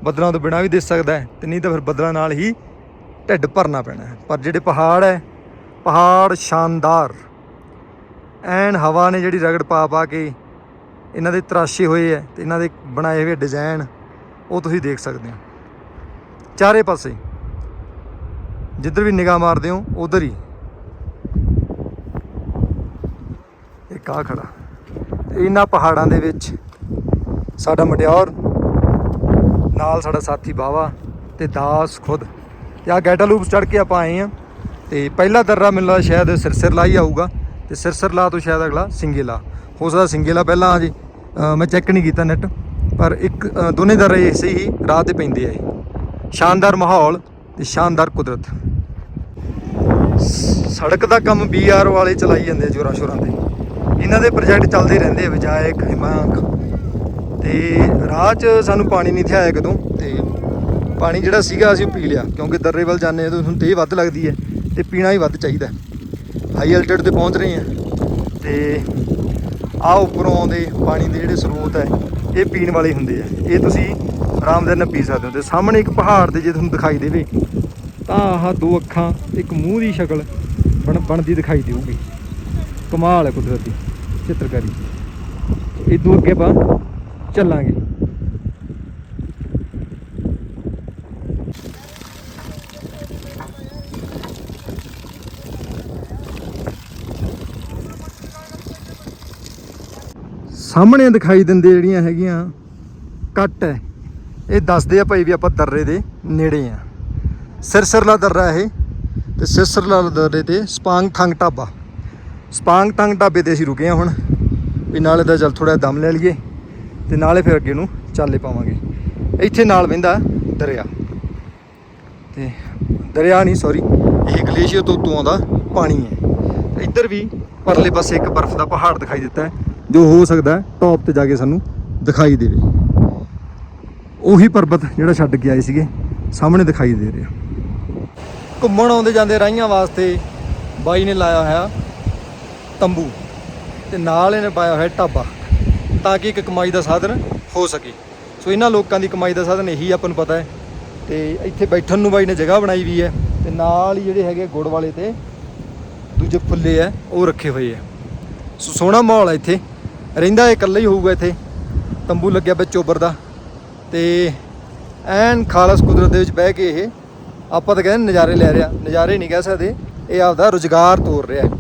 ਬੱਦਲਾਂ ਤੋਂ ਬਿਨਾਂ ਵੀ ਦਿਸ ਸਕਦਾ ਹੈ। ਤੇ ਨਹੀਂ ਤਾਂ ਫਿਰ ਬੱਦਲਾਂ ਨਾਲ ਹੀ ਢਿੱਡ ਭਰਨਾ ਪੈਣਾ ਪਰ ਜਿਹੜੇ ਪਹਾੜ ਹੈ ਪਹਾੜ ਸ਼ਾਨਦਾਰ। ਐਨ ਹਵਾ ਨੇ ਜਿਹੜੀ ਰਗੜ ਪਾ ਪਾ ਕੇ ਇਹਨਾਂ ਦੇ ਤਰਾਸ਼ੇ ਹੋਏ ਹੈ ਤੇ ਇਹਨਾਂ ਦੇ ਬਣਾਏ ਹੋਏ ਡਿਜ਼ਾਈਨ ਉਹ ਤੁਸੀਂ ਦੇਖ ਸਕਦੇ ਹੋ। ਚਾਰੇ ਪਾਸੇ, ਜਿੱਧਰ ਵੀ ਨਿਗਾਹ ਮਾਰਦੇ ਹੋ, ਉਧਰ ਹੀ। ਇੱਕ ਆ ਖੜਾ। ਤੇ ਇਹਨਾਂ ਪਹਾੜਾਂ ਦੇ ਵਿੱਚ ਸਾਡਾ ਮਟਿਆਰ, ਨਾਲ ਸਾਡਾ ਸਾਥੀ ਬਾਵਾ ਤੇ ਦਾਸ ਖੁਦ। ਤੇ ਆ ਗੈਟਾਲੂਪ ਚੜ ਕੇ ਆਪਾਂ ਆਏ ਆ ਤੇ ਪਹਿਲਾ ਦਰਰਾ ਮੈਨੂੰ ਲੱਗਦਾ ਸ਼ਾਇਦ ਸਿਰਸਿਰਲਾ ਹੀ ਆਊਗਾ ਤੇ ਸਿਰਸਿਰਲਾ ਤੋਂ ਸ਼ਾਇਦ ਅਗਲਾ ਸਿੰਗੇਲਾ ਹੋ ਸਕਦਾ ਸਿੰਗੇਲਾ ਪਹਿਲਾਂ ਆ ਜੀ ਮੈਂ ਚੈੱਕ ਨਹੀਂ ਕੀਤਾ ਨੈਟ ਪਰ ਇੱਕ ਦੋਨੇ ਦਰਰੇ ਇਸੇ ਹੀ ਰਾਹ ਤੇ ਪੈਂਦੇ ਆ ਇਹ। ਸ਼ਾਨਦਾਰ ਮਾਹੌਲ ਤੇ ਸ਼ਾਨਦਾਰ ਕੁਦਰਤ। ਸ- ਸੜਕ ਦਾ ਕੰਮ ਬੀਆਰ ਵਾਲੇ ਚਲਾਈ ਜਾਂਦੇ ਆ ਜੋਰਾਂ ਸ਼ੋਰਾਂ ਤੇ। ਇਹਨਾਂ ਦੇ ਪ੍ਰੋਜੈਕਟ ਚੱਲਦੇ ਰਹਿੰਦੇ ਆ ਵਿਜਾਇਕ, ਹਿਮਾਂਕ। ਤੇ ਰਾਹ 'ਚ ਸਾਨੂੰ ਪਾਣੀ ਨਹੀਂ ਥਿਆਇਆ ਕਦੋਂ, ਤੇ ਪਾਣੀ ਜਿਹੜਾ ਸੀਗਾ ਅਸੀਂ ਉਹ ਪੀ ਲਿਆ, ਕਿਉਂਕਿ ਦਰਰੇ ਵੱਲ ਜਾਂਦੇ ਆ ਤਾਂ ਤੁਹਾਨੂੰ ਤੇਜ਼ ਵੱਧ ਲੱਗਦੀ ਹੈ। ਤੇ ਪੀਣਾ ਹੀ ਵੱਧ ਚਾਹੀਦਾ ਹਾਈ ਅਲਟੀਟਿਊਡ ਤੇ ਪਹੁੰਚ ਰਹੇ ਆ ਤੇ ਆ ਉੱਪਰੋਂ ਆਉਂਦੇ ਪਾਣੀ ਦੇ ਜਿਹੜੇ ਸਰੋਤ ਹੈ, ਇਹ ਪੀਣ ਵਾਲੇ ਹੁੰਦੇ ਆ। ਇਹ ਤੁਸੀਂ ਆਰਾਮ ਦੇ ਨਾਲ ਪੀ ਸਕਦੇ ਹੋ। ਤੇ ਸਾਹਮਣੇ ਇੱਕ ਪਹਾੜ ਤੇ ਜੇ ਤੁਹਾਨੂੰ ਦਿਖਾਈ ਦੇਵੇ, ਤਾਂ ਆਹ ਦੋ ਅੱਖਾਂ, ਇੱਕ ਮੂੰਹ ਦੀ ਸ਼ਕਲ ਬਣ, ਬਣਦੀ ਦਿਖਾਈ ਦੇਊਗੀ। ਕਮਾਲ ਹੈ ਕੁਦਰਤ ਦੀ ਚਿੱਤਰਕਾਰੀ। ਇਹ ਇਦੋਂ ਅੱਗੇ ਆਪਾਂ ਚੱਲਾਂਗੇ। ਸਾਹਮਣੇ ਦਿਖਾਈ ਦਿੰਦੇ ਜਿਹੜੀਆਂ ਹੈਗੀਆਂ, ਕੱਟ ਹੈ। ਇਹ ਦੱਸਦੇ ਆ ਭਾਈ ਵੀ ਆਪਾਂ ਦਰਰੇ ਦੇ ਨੇੜੇ ਆ। ਸਿਰਸਰਲਾ ਦਰਰਾ ਇਹ, ਤੇ ਸਿਰਸਰਲਾ ਦਰਰੇ ਤੇ ਸਪਾਂਗ ਥੰਗ ਢਾਬਾ। ਸਪਾਂਗ ਥੰਗ ਢਾਬੇ ਤੇ ਅਸੀਂ ਰੁਕੇ ਆ ਹੁਣ। ਵੀ ਨਾਲੇ ਤਾਂ ਚੱਲ ਥੋੜਾ ਦਮ ਲੈ ਲਈਏ, ਤੇ ਨਾਲੇ ਫਿਰ ਅੱਗੇ ਨੂੰ ਚਾਲੇ ਪਾਵਾਂਗੇ। ਇੱਥੇ ਨਾਲ ਵਹਿੰਦਾ ਦਰਿਆ। ਤੇ ਦਰਿਆ ਨਹੀਂ ਸੌਰੀ ਇਹ ਗਲੇਸ਼ੀਅਰ ਤੋਂ ਉੱਤੋਂ ਆਉਂਦਾ ਪਾਣੀ ਹੈ। ਇੱਧਰ ਵੀ ਪਰਲੇ ਪਾਸੇ ਇੱਕ ਬਰਫ਼ ਦਾ ਪਹਾੜ ਦਿਖਾਈ ਦਿੱਤਾ ਹੈ। ਜੋ ਹੋ ਸਕਦਾ ਹੈ ਟੌਪ ਤੇ ਜਾ ਕੇ ਸਾਨੂੰ ਦਿਖਾਈ ਦੇਵੇ। ਉਹੀ ਪਰਬਤ ਜਿਹੜਾ ਛੱਡ ਕੇ ਆਏ ਸੀਗੇ, ਸਾਹਮਣੇ ਦਿਖਾਈ ਦੇ ਰਿਹਾ। ਘੁੰਮਣ ਆਉਂਦੇ ਜਾਂਦੇ ਰਾਹੀਆਂ ਵਾਸਤੇ ਬਾਈ ਨੇ ਲਾਇਆ ਹੋਇਆ ਤੰਬੂ ਤੇ ਨਾਲ ਇਹਨੇ ਪਾਇਆ ਹੋਇਆ ਢਾਬਾ ਤਾਂ ਕਿ ਇੱਕ ਕਮਾਈ ਦਾ ਸਾਧਨ ਹੋ ਸਕੇ। ਸੋ ਇਹਨਾਂ ਲੋਕਾਂ ਦੀ ਕਮਾਈ ਦਾ ਸਾਧਨ ਇਹੀ ਆਪਾਂ ਨੂੰ ਪਤਾ ਹੈ। ਤੇ ਇੱਥੇ ਬੈਠਣ ਨੂੰ ਬਾਈ ਨੇ ਜਗ੍ਹਾ ਬਣਾਈ ਵੀ ਹੈ ਤੇ ਨਾਲ ਹੀ ਜਿਹੜੇ ਹੈਗੇ ਗੁੜ ਵਾਲੇ ਤੇ ਦੂਜੇ ਫੁੱਲੇ ਆ ਉਹ ਰੱਖੇ ਹੋਏ ਆ ਸੋ ਸੋਹਣਾ ਮਾਹੌਲ ਹੈ ਇੱਥੇ। ਰਹਿੰਦਾ ਇਹ ਇਕੱਲਾ ਹੀ ਹੋਊਗਾ ਇੱਥੇ। ਤੰਬੂ ਲੱਗਿਆ ਵਿੱਚ ਚੋਬਰ ਦਾ। ਤੇ ਐਨ ਖਾਲਸ ਕੁਦਰਤ ਦੇ ਵਿੱਚ ਬਹਿ ਕੇ ਇਹ, ਆਪਾਂ ਤਾਂ ਕਹਿੰਦੇ ਨਜ਼ਾਰੇ ਲੈ ਰਿਹਾ। ਨਜ਼ਾਰੇ ਨਹੀਂ ਕਹਿ ਸਕਦੇ। ਇਹ ਆਪਦਾ ਰੁਜ਼ਗਾਰ ਤੋਰ ਰਿਹਾ ਹੈ।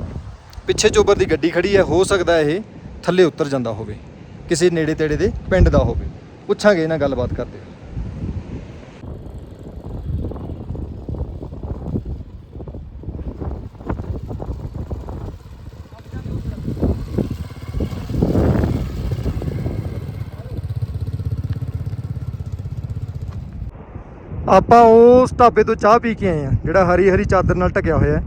ਪਿੱਛੇ ਚੋਬਰ ਦੀ ਗੱਡੀ ਖੜੀ ਹੈ। ਹੋ ਸਕਦਾ ਇਹ ਥੱਲੇ ਉਤਰ ਜਾਂਦਾ ਹੋਵੇ। ਕਿਸੇ ਨੇੜੇ ਤੇੜੇ ਦੇ ਪਿੰਡ ਦਾ ਹੋਵੇ। ਪੁੱਛਾਂਗੇ ਇਹਨਾਂ ਗੱਲਬਾਤ ਕਰਦੇ ਆਪਾਂ ਉਸ ਢਾਬੇ ਤੋਂ ਚਾਹ ਪੀ ਕੇ ਆਏ ਆ ਜਿਹੜਾ ਹਰੀ ਹਰੀ ਚਾਦਰ ਨਾਲ ਢਕਿਆ ਹੋਇਆ ਹੈ।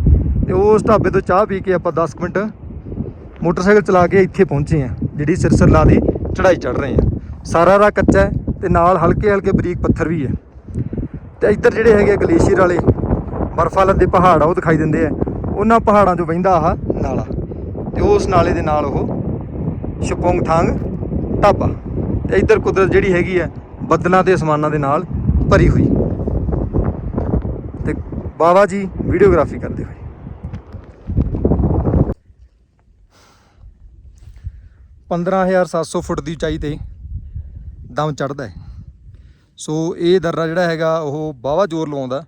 ਤੇ ਉਸ ਢਾਬੇ ਤੋਂ ਚਾਹ ਪੀ ਕੇ ਆਪਾਂ 10 ਕੁ ਮਿੰਟ ਮੋਟਰਸਾਈਕਲ ਚਲਾ ਕੇ ਇੱਥੇ ਪਹੁੰਚੇ ਆ ਜਿਹੜੀ ਸਿਰਸਰ ਲਾ ਦੀ ਚੜਾਈ ਚੜ ਰਹੇ ਆ ਸਾਰਾ ਰਾਹ ਕੱਚਾ ਹੈ ਤੇ ਨਾਲ ਹਲਕੇ ਹਲਕੇ ਬਰੀਕ ਪੱਥਰ ਵੀ ਹੈ। ਤੇ ਇੱਧਰ ਜਿਹੜੇ ਹੈਗੇ ਆ ਗਲੇਸ਼ੀਅਰ ਵਾਲੇ, ਬਰਫ਼ ਵਾਲੇ ਦੇ ਪਹਾੜ ਆ, ਉਹ ਦਿਖਾਈ ਦਿੰਦੇ ਆ। ਉਹਨਾਂ ਪਹਾੜਾਂ 'ਚੋਂ ਵਹਿੰਦਾ ਆਹ ਨਾਲਾ। ਤੇ ਉਸ ਨਾਲੇ ਦੇ ਨਾਲ ਉਹ ਸ਼ਪੋਂਗ ਥਾਂਗ ਢਾਬਾ। ਤੇ ਇੱਧਰ ਕੁਦਰਤ ਜਿਹੜੀ ਹੈਗੀ ਹੈ ਬੱਦਲਾਂ ਤੇ ਅਸਮਾਨਾਂ ਦੇ ਨਾਲ ਭਰੀ ਹੋਈ। ਤੇ ਜੀ ਵੀਡੀਓਗ੍ਰਾਫੀ ਕਰਦੇ ਹੋਏ। ਪੰਦਰਾਂ ਹਜ਼ਾਰ ਸੱਤ ਸੌ ਫੁੱਟ ਦੀ ਉਚਾਈ ਤੇ ਦਮ ਚੜਦਾ ਹੈ। ਸੋ ਇਹ ਦਰਰਾ ਜਿਹੜਾ ਹੈਗਾ, ਉਹ ਬਾਵਾ ਜ਼ੋਰ ਲਵਾਉਂਦਾ।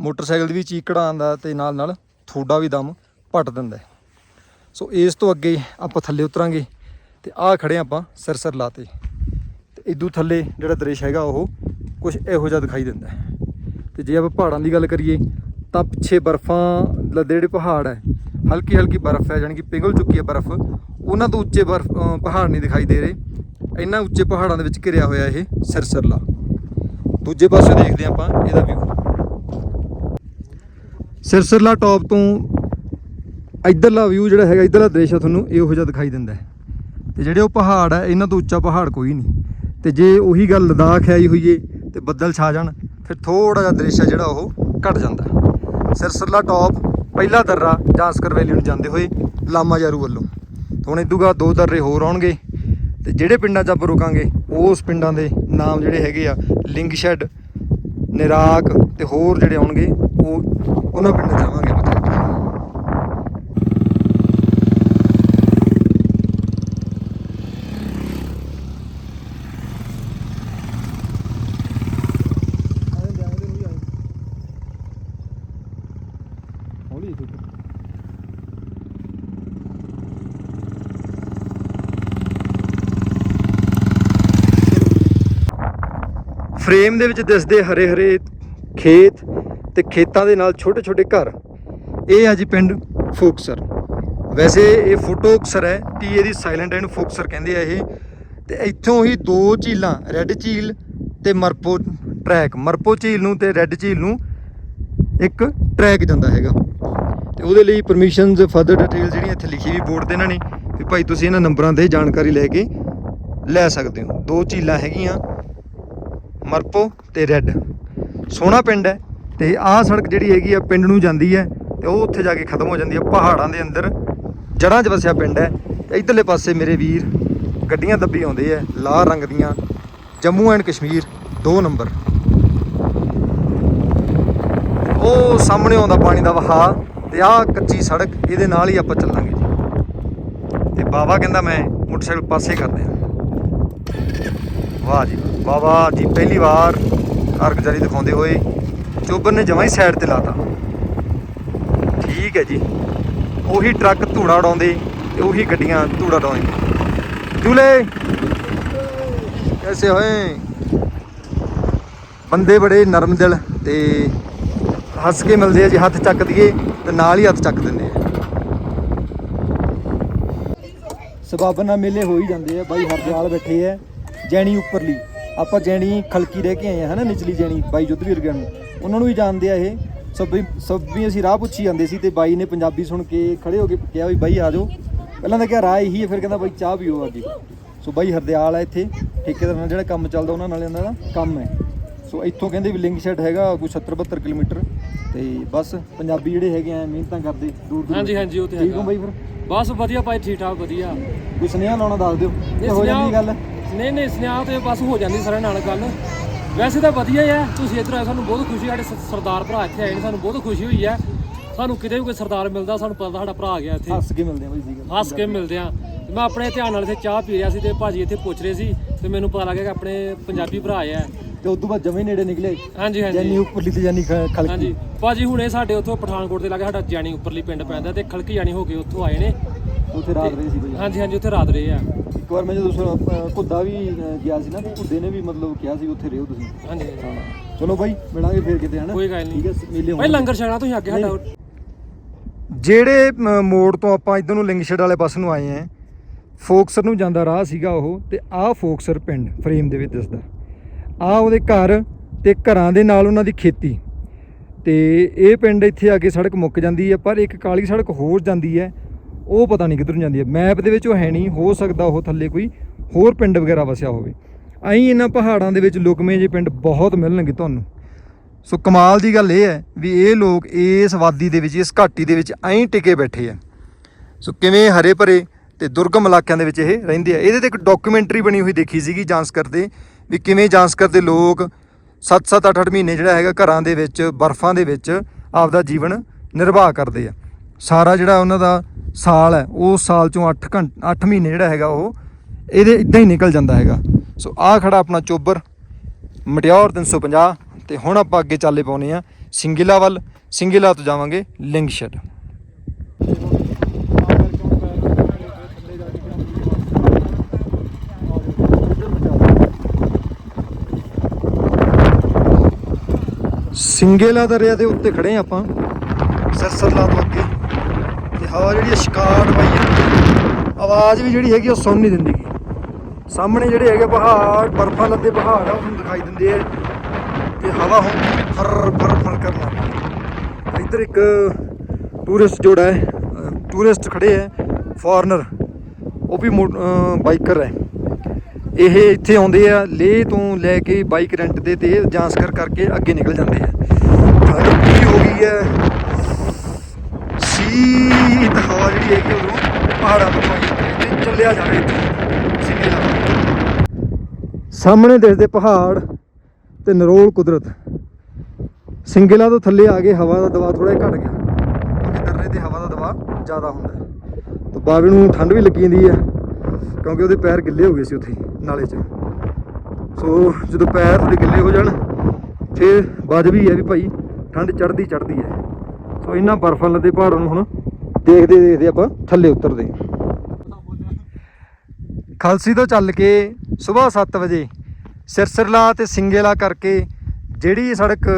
ਮੋਟਰਸਾਈਕਲ ਦੀ ਵੀ ਚੀਕੜਾ ਆਉਂਦਾ ਤੇ ਨਾਲ ਨਾਲ ਥੋੜਾ ਵੀ ਦਮ ਪੱਟ ਦਿੰਦਾ ਸੋ ਇਸ ਤੋਂ ਅੱਗੇ ਆਪਾਂ ਥੱਲੇ ਉਤਰਾਂਗੇ ਤੇ ਆਹ ਖੜੇ ਆਪਾਂ ਸਰਸਰ ਲਾਤੇ। ਤੇ ਇਦੋਂ ਥੱਲੇ ਜਿਹੜਾ ਦ੍ਰਿਸ਼ ਹੈਗਾ, ਉਹ ਕੁਝ ਇਹੋ ਜਿਹਾ ਦਿਖਾਈ ਦਿੰਦਾ ਤੇ ਜੇ ਆਪਾਂ ਪਹਾੜਾਂ ਦੀ ਗੱਲ ਕਰੀਏ, ਤਾਂ ਪਿੱਛੇ ਬਰਫਾਂ ਲੱਦੇ ਜਿਹੜੇ ਪਹਾੜ ਹੈ। ਹਲਕੀ ਹਲਕੀ ਬਰਫ਼ ਹੈ, ਜਾਣੀ ਕਿ ਪਿਘਲ ਚੁੱਕੀ ਹੈ ਬਰਫ਼। ਉਹਨਾਂ ਤੋਂ ਉੱਚੇ ਬਰਫ਼ ਪਹਾੜ ਨਹੀਂ ਦਿਖਾਈ ਦੇ ਰਹੇ। ਇੰਨਾ ਉੱਚੇ ਪਹਾੜਾਂ ਦੇ ਵਿੱਚ ਘਿਰਿਆ ਹੋਇਆ ਇਹ ਸਿਰਸਰਲਾ। ਦੂਜੇ ਪਾਸੇ ਦੇਖਦੇ ਹਾਂ ਆਪਾਂ ਇਹਦਾ ਵਿਊ ਸਿਰਸਰਲਾ ਟੌਪ ਤੋਂ ਇਧਰਲਾ ਵਿਊ ਜਿਹੜਾ ਹੈਗਾ, ਇਧਰਲਾ ਦ੍ਰਿਸ਼ ਆ ਤੁਹਾਨੂੰ ਇਹੋ ਜਿਹਾ ਦਿਖਾਈ ਦਿੰਦਾ ਹੈ। ਤੇ ਜਿਹੜੇ ਉਹ ਪਹਾੜ ਹੈ, ਇਹਨਾਂ ਤੋਂ ਉੱਚਾ ਪਹਾੜ ਕੋਈ ਨਹੀਂ। ਤੇ ਜੇ ਉਹੀ ਗੱਲ ਲਦਾਖ ਆਈ ਹੋਈਏ ਤੇ ਬੱਦਲ ਛਾ ਜਾਣ। ਫਿਰ ਥੋੜਾ ਜਿਹਾ ਦ੍ਰਿਸ਼ ਹੈ ਜਿਹੜਾ ਉਹ ਘਟ ਜਾਂਦਾ। ਸਿਰਸਰਲਾ ਟੌਪ ਪਹਿਲਾ ਦਰਰਾ ਜਾਂਸਕਰ ਵੈਲੀ ਨੂੰ ਜਾਂਦੇ ਹੋਏ ਲਾਮਾ ਜਾਰੂ ਵੱਲੋਂ। ਹੁਣ ਇਦੂਗਾ ਦੋ ਦਰਰੇ ਹੋਰ ਆਉਣਗੇ ਤੇ ਜਿਹੜੇ ਪਿੰਡਾਂ 'ਚ ਆਪਾਂ ਰੁਕਾਂਗੇ, ਉਸ ਪਿੰਡਾਂ ਦੇ ਨਾਮ ਜਿਹੜੇ ਹੈਗੇ ਆ ਲਿੰਗ ਸ਼ੈਡ ਨਿਰਾਕ ਤੇ ਹੋਰ ਜਿਹੜੇ ਆਉਣਗੇ, ਉਹ ਉਹਨਾਂ ਪਿੰਡਾਂ ਜਾਵਾਂਗੇ ਆਪਾਂ ਚੱਲ ਕੇ ਹੌਲੀ ਫਰੇਮ ਦੇ ਵਿੱਚ ਦਿਸਦੇ ਹਰੇ ਹਰੇ ਖੇਤ ਤੇ ਖੇਤਾਂ ਦੇ ਨਾਲ ਛੋਟੇ ਛੋਟੇ ਘਰ। ਇਹ ਆ ਜੀ ਪਿੰਡ ਫੋਕਸਰ। ਵੈਸੇ ਇਹ ਫੋਟੋਕਸਰ ਹੈ, ਟੀ ਇਹਦੀ ਸਾਇਲੈਂਟ ਐਂਡ ਫੋਕਸਰ ਕਹਿੰਦੇ ਆ ਇਹ। ਤੇ ਇੱਥੋਂ ਹੀ ਦੋ ਝੀਲਾਂ ਰੈੱਡ ਝੀਲ ਤੇ ਮਰਪੋ ਟਰੈਕ ਮਰਪੋ ਝੀਲ ਨੂੰ ਤੇ ਰੈੱਡ ਝੀਲ ਨੂੰ ਇੱਕ ਟਰੈਕ ਜਾਂਦਾ ਹੈਗਾ। ਤੇ ਉਹਦੇ ਲਈ ਪਰਮਿਸ਼ਨਸ ਫਰਦਰ ਡਿਟੇਲ ਜਿਹੜੀਆਂ ਇੱਥੇ ਲਿਖੀ ਵੀ ਬੋਰਡ ਤੇ ਇਹਨਾਂ ਨੇ, ਵੀ ਭਾਈ ਤੁਸੀਂ ਇਹਨਾਂ ਨੰਬਰਾਂ ਤੇ ਜਾਣਕਾਰੀ ਲੈ ਕੇ ਲੈ ਸਕਦੇ ਹੋ। ਦੋ ਝੀਲਾਂ ਹੈਗੀਆਂ। ਮਰਪੋ ਤੇ ਰੈੱਡ। ਸੋਹਣਾ ਪਿੰਡ ਹੈ ਤੇ ਆਹ ਸੜਕ ਜਿਹੜੀ ਹੈਗੀ ਆ, ਪਿੰਡ ਨੂੰ ਜਾਂਦੀ ਹੈ ਤੇ ਉਹ ਉੱਥੇ ਜਾ ਕੇ ਖਤਮ ਹੋ ਜਾਂਦੀ ਹੈ ਪਹਾੜਾਂ ਦੇ ਅੰਦਰ। ਜੜ੍ਹਾਂ 'ਚ ਵਸਿਆ ਪਿੰਡ ਹੈ। ਤੇ ਇਧਰਲੇ ਪਾਸੇ ਮੇਰੇ ਵੀਰ ਗੱਡੀਆਂ ਦੱਬੀ ਆਉਂਦੇ ਆ, ਲਾਲ ਰੰਗ ਦੀਆਂ। Jammu and Kashmir 2 number. ਉਹ ਸਾਹਮਣੇ ਆਉਂਦਾ ਪਾਣੀ ਦਾ ਵਹਾਅ ਤੇ ਆਹ ਕੱਚੀ ਸੜਕ, ਇਹਦੇ ਨਾਲ ਹੀ ਆਪਾਂ ਚੱਲਾਂਗੇ ਜੀ। ਤੇ ਬਾਬਾ ਕਹਿੰਦਾ ਮੈਂ ਮੋਟਰਸਾਈਕਲ ਪਾਸੇ ਕਰਦੇ ਆ ਵਾਹ ਜੀ ਬਾਬਾ ਜੀ ਪਹਿਲੀ ਵਾਰ ਕਾਰਗੁਜ਼ਾਰੀ ਦਿਖਾਉਂਦੇ ਹੋਏ ਚੋਬਰ ਨੇ ਜਮਾਂ ਹੀ ਸਾਈਡ ਤੇ ਲਾਤਾ। ਠੀਕ ਹੈ ਜੀ। ਉਹੀ ਟਰੱਕ ਧੂੜਾ ਉਡਾਉਂਦੇ ਤੇ ਉਹੀ ਗੱਡੀਆਂ ਧੂੜਾ ਉਡਾਉਂਦੇ। ਜੂਲੇ, ਕੈਸੇ ਹੋਏ? ਬੰਦੇ ਬੜੇ ਨਰਮ ਦਿਲ ਤੇ ਹੱਸ ਕੇ ਮਿਲਦੇ ਆ ਜੀ, ਹੱਥ ਚੱਕ ਦਈਏ ਤੇ ਨਾਲ ਹੀ ਹੱਥ ਚੱਕ ਦਿੰਦੇ ਆ। ਨਾਲ ਮੇਲੇ ਹੋ ਹੀ ਜਾਂਦੇ ਆ, ਬਾਈ ਹਰਜਾਲ ਬੈਠੇ ਆ, ਜੈਣੀ ਉੱਪਰਲੀ। ਆਪਾਂ ਜੈਣੀ ਖਲਕੀ ਰਹਿ ਕੇ ਆਏ ਆ ਹਨਾ ਨਿਚਲੀ ਜੈਣੀ ਬਾਈ ਜੁੱਧਵੀਰ ਗਣ ਉਹਨਾਂ ਨੂੰ ਵੀ ਜਾਣਦੇ ਆ ਇਹ। ਸਭ ਵੀ ਸਭ ਵੀ ਅਸੀਂ ਰਾਹ ਪੁੱਛੀ ਜਾਂਦੇ ਸੀ ਤੇ ਬਾਈ ਨੇ ਪੰਜਾਬੀ ਸੁਣ ਕੇ ਖੜੇ ਹੋ ਕੇ ਕਿਹਾ ਵੀ ਬਾਈ ਆ ਜਾਓ। ਪਹਿਲਾਂ ਤਾਂ ਕਿਹਾ ਰਾਹ ਇਹੀ ਹੈ ਫਿਰ ਕਹਿੰਦਾ ਬਾਈ ਚਾਹ ਪੀਓ ਕੇ ਸੋ ਬਾਈ ਹਰਦਿਆਲ ਆ ਇੱਥੇ ਠੇਕੇਦਾਰ ਨਾਲ ਜਿਹੜਾ ਕੰਮ ਚੱਲਦਾ ਉਹਨਾਂ ਨਾਲ ਇਹਨਾਂ ਦਾ ਕੰਮ ਹੈ। ਸੋ ਇੱਥੋਂ ਕਹਿੰਦੇ ਵੀ ਲਿੰਕ ਸ਼ੈਡ ਹੈਗਾ ਕੋਈ 70 72 ਕਿਲੋਮੀਟਰ। ਤੇ ਬਸ ਪੰਜਾਬੀ ਜਿਹੜੇ ਹੈਗੇ ਆ ਮਿਹਨਤਾਂ ਕਰਦੇ ਦੂਰ ਦੂਰ ਹਾਂਜੀ ਹਾਂਜੀ ਉਹ ਤੇ ਠੀਕ ਹੋ ਬਾਈ ਫਿਰ? ਬਸ ਵਧੀਆ ਭਾਈ ਠੀਕ ਠਾਕ ਵਧੀਆ। ਕੋਈ ਸੁਨੇਹਾ ਲਾਉਣਾ ਦੱਸ ਦਿਓ। ਇਹ ਹੋ ਜਾਂਦੀ ਗੱਲ ਨਹੀਂ ਨਹੀਂ ਸੁਨੇਹਾ ਤੇ ਬਸ ਹੋ ਜਾਂਦੀ ਸਾਰਿਆਂ ਨਾਲ ਗੱਲ। ਵੈਸੇ ਤਾਂ ਵਧੀਆ ਹੀ ਹੈ ਤੁਸੀਂ ਇੱਧਰ ਆਏ ਸਾਨੂੰ ਬਹੁਤ ਖੁਸ਼ੀ ਸਾਡੇ ਸ- ਸਰਦਾਰ ਭਰਾ ਇੱਥੇ ਆਏ ਨੇ ਸਾਨੂੰ ਬਹੁਤ ਖੁਸ਼ੀ ਹੋਈ ਹੈ ਸਾਨੂੰ ਕਿਤੇ ਵੀ ਕੋਈ ਸਰਦਾਰ ਮਿਲਦਾ ਸਾਨੂੰ ਪਤਾ ਸਾਡਾ ਭਰਾ ਆ ਗਿਆ ਇੱਥੇ। ਹੱਸ ਕੇ ਮਿਲਦੇ ਆ ਬਾਈ ਹੱਸ ਕੇ ਮਿਲਦੇ ਆ। ਤੇ ਮੈਂ ਆਪਣੇ ਧਿਆਨ ਨਾਲ ਇੱਥੇ ਚਾਹ ਪੀ ਰਿਹਾ ਸੀ ਤੇ ਭਾਜੀ ਇੱਥੇ ਪੁੱਛ ਰਹੇ ਸੀ ਤੇ ਮੈਨੂੰ ਪਤਾ ਲੱਗਿਆ ਕਿ ਆਪਣੇ ਪੰਜਾਬੀ ਭਰਾ ਆ। ਤੇ ਉਦੋਂ ਬਾਅਦ ਜਮੇ ਨੇੜੇ ਨਿਕਲੇ। ਹਾਂਜੀ ਜਾਨੀ ਹਾਂਜੀ ਉੱਪਰਲੀ ਤੇ ਜਾਨੀ ਖ- ਖਲਕੀ। ਹਾਂਜੀ। ਭਾਜੀ ਹੁਣੇ ਸਾਡੇ ਉੱਥੋਂ ਪਠਾਨਕੋਟ ਦੇ ਲਾਗੇ ਸਾਡਾ ਜਾਨੀ ਉੱਪਰਲੀ ਪਿੰਡ ਪੈਂਦਾ ਤੇ ਖਲਕੀ ਜਾਨੀ ਹੋ ਕੇ ਉੱਥੋਂ ਆਏ ਨੇ। ਉੱਥੇ ਰਾਤ ਰਹੇ ਸੀ ਬਾਈ। ਹਾਂਜੀ ਹਾਂਜੀ ਉੱਥੇ ਰਾਤ ਰਹੇ ਆ। ਇੱਕ ਵਾਰ ਮੈਂ ਜਦੋਂ ਸ- ਘੁੱਦਾ ਵੀ ਗਿਆ ਸੀ ਨਾ ਤੇ ਘੁੱਦੇ ਨੇ ਵੀ ਮਤਲਬ ਕਿਹਾ ਸੀ ਉੱਥੇ ਰਹੋ ਤੁਸੀਂ। ਹਾਂਜੀ। ਹਾਂ। ਚਲੋ ਬਾਈ ਮਿਲਾਂਗੇ ਫੇਰ ਕਿਤੇ ਹਨਾ? ਕੋਈ ਗੱਲ ਨਹੀਂ। ਠੀਕ ਹੈ ਮੇਲੇ ਭਾਈ ਲੰਗਰ ਛਕਣਾ ਤੁਸੀਂ ਅੱਗੇ ਸਾਡਾ। ਜਿਹੜੇ ਮ, ਮੋੜ ਤੋਂ ਆਪਾਂ ਇਧਰ ਨੂੰ ਲਿੰਗਸ਼ੇਡ ਵਾਲੇ ਪਾਸੇ ਨੂੰ ਆਏ ਆਂ ਫੋਕਸਰ ਨੂੰ ਜਾਂਦਾ ਰਾਹ ਸੀਗਾ ਉਹ ਤੇ ਆਹ ਫੋਕਸਰ ਪਿੰਡ ਫਰੇਮ ਦੇ ਵਿੱਚ ਦਿਸਦਾ। ਆਹ ਉਹਦੇ ਘਰ ਤੇ ਘਰਾਂ ਦੇ ਨਾਲ ਉਹਨਾਂ ਦੀ ਖੇਤੀ। ਤੇ ਇਹ ਪਿੰਡ ਇੱਥੇ ਆ ਕੇ ਸੜਕ ਮੁੱਕ ਜਾਂਦੀ ਹੈ ਪਰ ਇੱਕ ਕਾਲੀ ਸੜਕ ਹੋਰ ਜਾਂਦੀ ਹੈ ਉਹ ਪਤਾ ਨਹੀਂ ਕਿੱਧਰ ਨੂੰ ਜਾਂਦੀ ਹੈ। ਮੈਪ ਦੇ ਵਿੱਚ ਉਹ ਹੈ ਨਹੀਂ, ਹੋ ਸਕਦਾ ਉਹ ਥੱਲੇ ਕੋਈ ਹੋਰ ਪਿੰਡ ਵਗੈਰਾ ਵਸਿਆ ਹੋਵੇ। ਐਂ ਇਹਨਾਂ ਪਹਾੜਾਂ ਦੇ ਵਿੱਚ ਲੁਕਵੇਂ ਜੇ ਪਿੰਡ ਬਹੁਤ ਮਿਲਣਗੇ ਤੁਹਾਨੂੰ। ਸੋ ਕਮਾਲ ਦੀ ਗੱਲ ਇਹ ਹੈ ਵੀ ਇਹ ਲੋਕ ਇਸ ਵਾਦੀ ਦੇ ਵਿੱਚ, ਇਸ ਘਾਟੀ ਦੇ ਵਿੱਚ ਐਂ ਟਿਕੇ ਬੈਠੇ ਆ। ਸੋ ਕਿਵੇਂ ਹਰੇ ਭਰੇ ਤੇ ਦੁਰਗਮ ਇਲਾਕਿਆਂ ਦੇ ਵਿੱਚ ਇਹ ਰਹਿੰਦੇ ਆ। ਇਹਦੇ ਤੇ ਇੱਕ ਡਾਕੂਮੈਂਟਰੀ ਬਣੀ ਹੋਈ ਦੇਖੀ ਸੀਗੀ ਜਾਂਸਕਰ ਦੇ ਵੀ ਕਿਵੇਂ ਜਾਂਸਕਰ ਦੇ ਲੋਕ 7-7 8-8 ਮਹੀਨੇ ਜਿਹੜਾ ਹੈਗਾ ਘਰਾਂ ਦੇ ਵਿੱਚ, ਬਰਫ਼ਾਂ ਦੇ ਵਿੱਚ ਆਪਦਾ ਜੀਵਨ ਨਿਰਵਾਹ ਕਰਦੇ ਆ। ਸਾਰਾ ਜਿਹੜਾ ਉਹਨਾਂ ਦਾ ਸਾਲ ਹੈ ਉਸ ਸਾਲ ਚੋਂ 8 ਘੰਟੇ 8 ਮਹੀਨੇ ਜਿਹੜਾ ਹੈਗਾ ਉਹ ਇਹਦੇ ਇਦਾਂ ਹੀ ਨਿਕਲ ਜਾਂਦਾ ਹੈਗਾ। ਸੋ ਆਹ ਖੜਾ ਆਪਣਾ ਚੋਬਰ, ਮਟਿਆਰ 350 ਤੇ ਹੁਣ ਆਪਾਂ ਅੱਗੇ ਚੱਲੇ ਪਾਉਨੇ ਆ ਸਿੰਗਿਲਾ ਵੱਲ। ਸਿੰਗਿਲਾ ਤੋਂ ਜਾਵਾਂਗੇ ਲਿੰਗਸ਼ੈਡ ਸਿੰਗੇਲਾ ਦਰਿਆ ਦੇ ਉੱਤੇ ਖੜੇ ਆ ਆਪਾਂ। ਸਰਸਰਲਾ ਤੋਂ ਅੱਗੇ। ਹਵਾ ਜਿਹੜੀ ਹੈ ਸ਼ਿਕਾਰ ਪਈ ਹੈ ਆਵਾਜ਼ ਵੀ ਜਿਹੜੀ ਹੈਗੀ ਉਹ ਸੁਣ ਨਹੀਂ ਦਿੰਦੀ ਸਾਹਮਣੇ ਜਿਹੜੇ ਹੈਗੇ ਪਹਾੜ, ਬਰਫਾਂ ਲੱਦੇ ਪਹਾੜ ਆ, ਉਹ ਦਿਖਾਈ ਦਿੰਦੇ ਆ। ਤੇ ਹਵਾ ਹੁਣ ਫਰ ਫਰ ਫਰ ਕਰਨਾ ਇੱਧਰ ਇੱਕ ਟੂਰਿਸਟ ਜੋੜਾ ਹੈ ਟੂਰਿਸਟ ਖੜੇ ਹੈ, ਫੋਰਨਰ। ਉਹ ਵੀ ਬਾਈਕਰ ਹੈ। ਇਹ ਇੱਥੇ ਆਉਂਦੇ ਆ, ਲੇਹ ਤੋਂ ਲੈ ਕੇ ਬਾਈਕ ਰੈਂਟ ਦੇ ਤੇ ਜਾਂਸਕਰ ਕਰਕੇ ਅੱਗੇ ਨਿਕਲ ਜਾਂਦੇ ਆ। ਠੰਡ ਹੋ ਗਈ ਹੈ ਸੀਤ ਹਵਾ ਜਿਹੜੀ ਹੈਗੀ ਪਹਾੜਾਂ ਤੋਂ ਪਾਈ ਜਾਂਦੀ ਤੇ ਚੱਲਿਆ ਜਾਵੇ ਇੱਥੇ ਸਿੱਧੇ ਨਾਲ ਸਾਹਮਣੇ ਦਿਸਦੇ ਪਹਾੜ ਤੇ ਨਰੋਲ ਕੁਦਰਤ। ਸਿੰਗਲਾ ਤੋਂ ਥੱਲੇ ਆ ਕੇ ਹਵਾ ਦਾ ਦਬਾਅ ਥੋੜਾ ਜਿਹਾ ਘਟ ਗਿਆ। ਕਿਉਂਕਿ ਦਰਰੇ ਤੇ ਹਵਾ ਦਾ ਦਬਾਅ ਜ਼ਿਆਦਾ ਹੁੰਦਾ ਹੈ। ਤਾਂ ਬਾਵੇ ਨੂੰ ਠੰਡ ਵੀ ਲੱਗੀ ਜਾਂਦੀ ਹੈ, ਕਿਉਂਕਿ ਉਹਦੇ ਪੈਰ ਗਿੱਲੇ ਹੋ ਗਏ ਸੀ ਉੱਥੇ, ਨਾਲੇ 'ਚ। ਸੋ ਜਦੋਂ ਪੈਰ ਥੋੜੇ ਗਿੱਲੇ ਹੋ ਜਾਣ, ਫਿਰ ਵੱਜ ਵੀ ਹੈ ਵੀ ਭਾਈ, ਠੰਡ ਚੜਦੀ ਚੜਦੀ ਹੈ। ਸੋ ਇਹਨਾਂ ਬਰਫਾਂ ਲੱਦੇ ਪਹਾੜਾਂ ਨੂੰ ਹੁਣ ਦੇਖਦੇ ਦੇਖਦੇ ਆਪਾਂ ਥੱਲੇ ਉਤਰਦੇ ਹਾਂ। ਖਲਸੀ ਤੋਂ ਚੱਲ ਕੇ ਸਵੇਰ 7 ਵਜੇ ਸਿਰਸਰਲਾ ਤੇ ਸਿੰਗੇਲਾ ਕਰਕੇ ਜਿਹੜੀ ਸੜਕ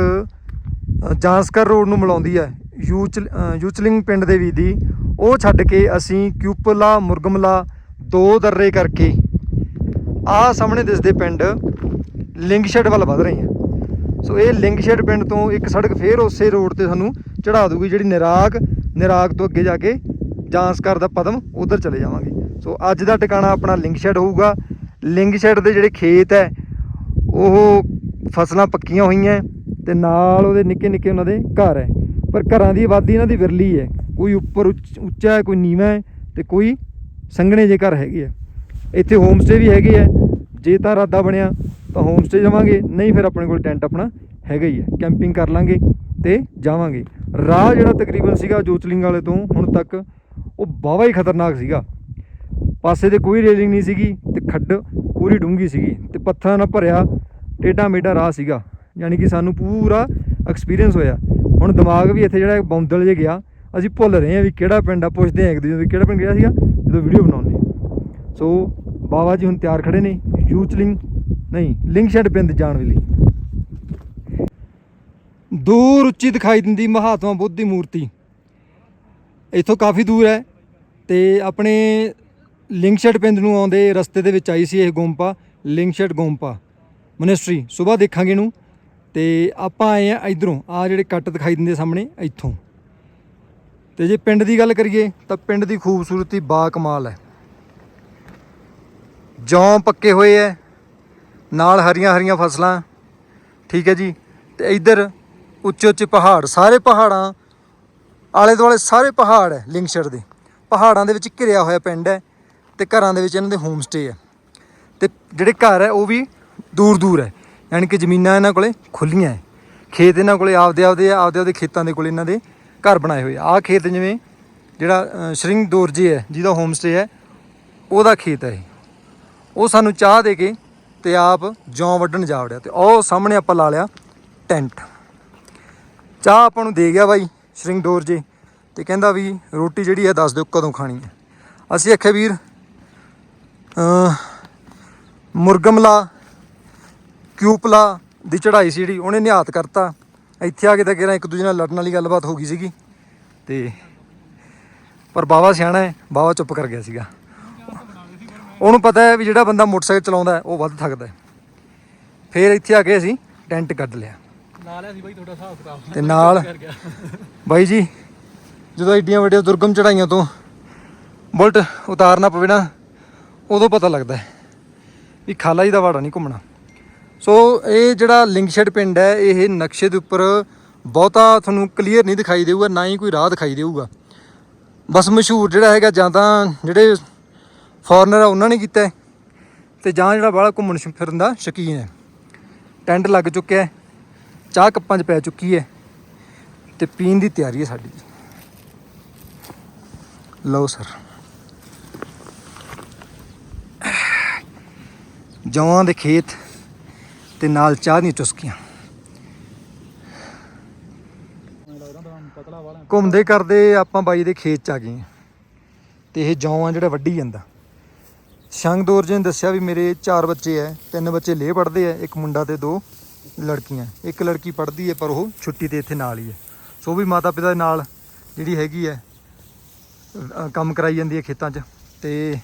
ਜਾਂਸਕਰ ਰੋਡ ਨੂੰ ਮਿਲਾਉਂਦੀ ਹੈ, ਯੂਚ ਯੂਚਲਿੰਗ ਪਿੰਡ ਦੇ ਵੀ ਦੀ ਉਹ ਛੱਡ ਕੇ ਅਸੀਂ ਕਿਊਪਲਾ, ਮੁਰਗਮਲਾ ਦੋ ਦਰਰੇ ਕਰਕੇ ਆਹ ਸਾਹਮਣੇ ਦਿਸਦੇ ਪਿੰਡ ਲਿੰਗਸ਼ੈਡ ਵੱਲ ਵਧ ਰਹੇ ਹਾਂ। ਸੋ ਇਹ ਲਿੰਗਸ਼ੈਡ ਪਿੰਡ ਤੋਂ ਇੱਕ ਸੜਕ ਫੇਰ ਉਸੇ ਰੋਡ ਤੇ ਸਾਨੂੰ ਚੜਾ ਦੂਗੀ ਜਿਹੜੀ ਨਿਰਾਗ ਨਿਰਾਗ ਤੋਂ ਅੱਗੇ ਜਾ ਕੇ ਜਾਂਸਕਰ ਦਾ ਪਦਮ, ਉਧਰ ਚਲੇ ਜਾਵਾਂਗੇ। ਸੋ ਅੱਜ ਦਾ ਟਿਕਾਣਾ ਆਪਣਾ ਲਿੰਗ ਲਿੰਗਸ਼ੈਡ ਹੋਊਗਾ। ਲਿੰਗ ਲਿੰਗਸ਼ੈਡ ਦੇ ਜਿਹੜੇ ਖੇਤ ਹੈ, ਉਹ ਫਸਲਾਂ ਪੱਕੀਆਂ ਹੋਈਆਂ ਤੇ ਨਾਲ ਉਹਦੇ ਨਿੱਕੇ ਨਿੱਕੇ ਉਹਨਾਂ ਦੇ ਘਰ ਹੈ। ਪਰ ਘਰਾਂ ਦੀ ਆਬਾਦੀ ਇਹਨਾਂ ਦੀ ਵਿਰਲੀ ਹੈ। ਕੋਈ ਉੱਪਰ ਉੱਚ- ਉੱਚਾ ਹੈ, ਕੋਈ ਨੀਵਾਂ ਹੈ ਤੇ ਕੋਈ ਸੰਘਣੇ ਜੇ ਘਰ ਹੈਗੇ ਆ। ਇੱਥੇ ਹੋਮ ਸਟੇ ਵੀ ਹੈਗੇ ਆ। ਜੇ ਤਾਂ ਇਰਾਦਾ ਬਣਿਆ ਤਾਂ ਹੋਮ ਸਟੇ ਜਾਵਾਂਗੇ। ਨਹੀਂ ਫਿਰ ਆਪਣੇ ਕੋਲ ਟੈਂਟ ਆਪਣਾ ਹੈਗਾ ਹੀ ਹੈ। ਕੈਂਪਿੰਗ ਕਰ ਲਾਂਗੇ ਤੇ ਜਾਵਾਂਗੇ। ਰਾਹ ਜਿਹੜਾ ਤਕਰੀਬਨ ਸੀਗਾ ਜੋਚਲਿੰਗ ਵਾਲੇ ਤੋਂ ਹੁਣ ਤੱਕ, ਉਹ ਬਾਵਾ ਹੀ ਖਤਰਨਾਕ ਸੀਗਾ। ਪਾਸੇ ਤੇ ਕੋਈ ਰੇਲਿੰਗ ਨਹੀਂ ਸੀਗੀ ਤੇ ਖੱਡ ਪੂਰੀ ਡੂੰਗੀ ਸੀਗੀ ਤੇ ਪੱਥਰਾਂ ਨਾਲ ਭਰਿਆ ਟੇਢਾ ਮੇਢਾ ਰਾਹ ਸੀਗਾ, ਯਾਨੀ ਕਿ ਸਾਨੂੰ ਪੂਰਾ ਐਕਸਪੀਰੀਅੰਸ ਹੋਇਆ। ਹੁਣ ਦਿਮਾਗ ਵੀ ਇੱਥੇ ਜਿਹੜਾ ਬੌਂਦਲ ਜੇ ਗਿਆ, ਅਸੀਂ ਭੁੱਲ ਰਹੇ ਹਾਂ ਵੀ ਕਿਹੜਾ ਪਿੰਡ ਆ, ਪੁੱਛਦੇ ਹਾਂ ਇੱਕ ਦੂਜੇ ਨੂੰ ਕਿਹੜਾ ਪਿੰਡ ਗਿਆ ਸੀਗਾ, ਜਦੋਂ ਵੀਡੀਓ ਬਣਾਉਂਦੇ ਸੋ ਬਾਬਾ ਜੀ ਹੁਣ ਤਿਆਰ ਖੜੇ ਨੇ ਯੂਚਲਿੰਗ ਨਹੀਂ, ਲਿੰਗਸ਼ੈਡ ਪਿੰਡ ਜਾਣ ਵੇਲੇ। ਦੂਰ ਉੱਚੀ ਦਿਖਾਈ ਦਿੰਦੀ ਮਹਾਤਮਾ ਬੁੱਧ ਦੀ ਮੂਰਤੀ। ਇੱਥੋਂ ਕਾਫੀ ਦੂਰ ਹੈ ਤੇ ਆਪਣੇ ਲਿੰਗਸ਼ਟ ਪਿੰਡ ਨੂੰ ਆਉਂਦੇ ਰਸਤੇ ਦੇ ਵਿੱਚ ਆਈ ਸੀ ਇਹ ਗੋਂਪਾ, ਲਿੰਗਸ਼ਟ ਗੋਂਪਾ। ਮਨਿਸਟਰੀ ਸਵੇਰ ਦੇਖਾਂਗੇ ਇਹਨੂੰ ਤੇ ਆਪਾਂ ਆਏ ਆ ਇਧਰੋਂ, ਆ ਜਿਹੜੇ ਕੱਟ ਦਿਖਾਈ ਦਿੰਦੇ ਸਾਹਮਣੇ, ਇੱਥੋਂ। ਤੇ ਜੇ ਪਿੰਡ ਦੀ ਗੱਲ ਕਰੀਏ ਤਾਂ ਪਿੰਡ ਦੀ ਖੂਬਸੂਰਤੀ ਬਾ ਕਮਾਲ ਹੈ। ਜੌਂ ਪੱਕੇ ਹੋਏ ਐ ਨਾਲ ਹਰੀਆਂ ਹਰੀਆਂ ਫਸਲਾਂ, ਠੀਕ ਹੈ ਜੀ, ਤੇ ਇੱਧਰ ਉੱਚੇ ਉੱਚੇ ਪਹਾੜ ਸਾਰੇ ਪਹਾੜਾਂ ਆਲੇ ਦੁਆਲੇ ਸਾਰੇ ਪਹਾੜ ਹੈ ਲਿੰਗਸ਼ਰ ਦੇ। ਪਹਾੜਾਂ ਦੇ ਵਿੱਚ ਘਿਰਿਆ ਹੋਇਆ ਪਿੰਡ ਹੈ ਤੇ ਘਰਾਂ ਦੇ ਵਿੱਚ ਇਹਨਾਂ ਦੇ ਹੋਮ ਸਟੇ ਹੈ। ਤੇ ਜਿਹੜੇ ਘਰ ਹੈ ਉਹ ਵੀ ਦੂਰ ਦੂਰ ਹੈ ਯਾਨੀ ਕਿ ਜ਼ਮੀਨਾਂ ਇਹਨਾਂ ਕੋਲੇ ਖੁੱਲੀਆਂ ਹੈ। ਖੇਤ ਇਹਨਾਂ ਕੋਲੇ ਆਪਦੇ ਆਪਦੇ ਆਪਦੇ ਆਪਦੇ ਖੇਤਾਂ ਦੇ ਕੋਲੇ ਇਹਨਾਂ ਦੇ ਘਰ ਬਣਾਏ ਹੋਏ ਆ। ਆਹ ਖੇਤ ਜਿਵੇਂ ਜਿਹੜਾ ਅ, ਸ਼੍ਰਿੰਗ ਦੋਰਜੇ ਹੈ ਜਿਹਦਾ ਹੋਮ ਸਟੇ ਹੈ ਉਹਦਾ ਖੇਤ ਹੈ ਇਹ। ਉਹ ਸਾਨੂੰ ਚਾਹ ਦੇ ਕੇ ਤੇ ਆਪ ਜੌਂ ਵੱਢਣ ਜਾ ਵੜਿਆ ਤੇ ਉਹ ਸਾਹਮਣੇ ਆਪਾਂ ਲਾ ਲਿਆ ਟੈਂਟ। ਚਾਹ ਆਪਾਂ ਨੂੰ ਦੇ ਗਿਆ ਬਾਈ ਸ਼ਰਿੰਗਡੋਰ ਦੋਰਜੇ ਤੇ ਕਹਿੰਦਾ ਵੀ ਰੋਟੀ ਜਿਹੜੀ ਹੈ ਦੱਸ ਦਿਓ ਕਦੋਂ ਖਾਣੀ ਹੈ। ਅਸੀਂ ਆਖਿਆ ਵੀਰ ਮੁਰਗਮਲਾ, ਕਿਊਪਲਾ ਦੀ ਚੜ੍ਹਾਈ ਸੀ ਜਿਹੜੀ, ਉਹਨੇ ਨਿਹਾਤ ਕਰਤਾ। ਇੱਥੇ ਆ ਕੇ ਤਾਂ ਕਿਹੜਾ ਇੱਕ ਦੂਜੇ ਨਾਲ ਲੜਨ ਵਾਲੀ ਗੱਲਬਾਤ ਹੋ ਗਈ ਸੀਗੀ। ਤੇ ਪਰ ਬਾਵਾ ਸਿਆਣਾ ਹੈ, ਬਾਵਾ ਚੁੱਪ ਕਰ ਗਿਆ ਸੀਗਾ। ਉਹਨੂੰ ਪਤਾ ਹੈ ਵੀ ਜਿਹੜਾ ਬੰਦਾ ਮੋਟਰਸਾਈਕਲ ਚਲਾਉਂਦਾ ਉਹ ਵੱਧ ਥੱਕਦਾ ਹੈ। ਫਿਰ ਇੱਥੇ ਆ ਕੇ ਅਸੀਂ ਟੈਂਟ ਕੱਢ ਲਿਆ। ਨਾਲ ਆ ਸੀ ਬਾਈ ਤੁਹਾਡਾ ਹਿਸਾਬ ਕਿਤਾਬ। ਤੇ ਨਾਲ? ਬਾਈ ਜੀ ਜਦੋਂ ਏਡੀਆਂ ਵੱਡੀਆਂ ਦੁਰਗਮ ਚੜਾਈਆਂ ਤੋਂ ਬੁਲਟ ਉਤਾਰਨਾ ਪਵੇ ਨਾ ਉਦੋਂ ਪਤਾ ਲੱਗਦਾ ਹੈ ਵੀ ਖਾਲਾ ਜੀ ਦਾ ਵਾੜਾ ਨਹੀਂ ਘੁੰਮਣਾ। ਸੋ ਇਹ ਜਿਹੜਾ ਲਿੰਗਸ਼ੈਡ ਪਿੰਡ ਹੈ ਇਹ ਨਕਸ਼ੇ ਦੇ ਉੱਪਰ ਬਹੁਤਾ ਤੁਹਾਨੂੰ ਕਲੀਅਰ ਨਹੀਂ ਦਿਖਾਈ ਦੇਊਗਾ ਨਾ ਹੀ ਕੋਈ ਰਾਹ ਦਿਖਾਈ ਦੇਊਗਾ। ਬਸ ਮਸ਼ਹੂਰ ਜਿਹੜਾ ਹੈਗਾ ਜਾਂ ਤਾਂ ਜਿਹੜੇ ਫੋਰਨਰ ਆ ਉਹਨਾਂ ਨੇ ਕੀਤਾ ਤੇ ਜਾਂ ਜਿਹੜਾ ਬਾਹਲਾ ਘੁੰਮਣ ਫਿਰਨ ਦਾ ਸ਼ੌਕੀਨ ਹੈ। ਟੈਂਟ ਲੱਗ ਚੁੱਕਿਆ ਹੈ। ਚਾਹ ਕੱਪਾਂ 'ਚ ਪੈ ਚੁੱਕੀ ਹੈ ਤੇ ਪੀਣ ਦੀ ਤਿਆਰੀ ਹੈ ਸਾਡੀ। ਲਓ ਸਰ। ਜਵਾਂ ਦੇ ਖੇਤ ਤੇ ਨਾਲ ਚਾਹ ਦੀਆਂ ਚੁਸਕੀਆਂ। ਘੁੰਮਦੇ ਕਰਦੇ ਆਪਾਂ ਬਾਈ ਦੇ ਖੇਤ ਚ ਆ ਗਏ ਹਾਂ। ਤੇ ਇਹ ਜੌਂ ਆ ਜਿਹੜਾ ਵੱਢੀ ਜਾਂਦਾ। ਸ਼ੰਗਦੌਰ ਜੀ ਨੇ ਦੱਸਿਆ ਵੀ ਮੇਰੇ ਚਾਰ ਬੱਚੇ ਐ ਤਿੰਨ ਬੱਚੇ ਲੇ ਪੜਦੇ ਐ ਇੱਕ ਮੁੰਡਾ ਤੇ ਦੋ। ਲੜਕੀਆਂ। ਇੱਕ ਲੜਕੀ ਪੜ੍ਹਦੀ ਹੈ, ਪਰ ਉਹ ਛੁੱਟੀ ਤੇ ਇੱਥੇ ਨਾਲ ਹੀ ਹੈ। ਸੋ ਵੀ ਮਾਤਾ ਪਿਤਾ ਦੇ ਨਾਲ ਜਿਹੜੀ ਹੈਗੀ ਹੈ ਕੰਮ ਕਰਾਈ ਜਾਂਦੀ ਹੈ ਖੇਤਾਂ 'ਚ। ਤੇ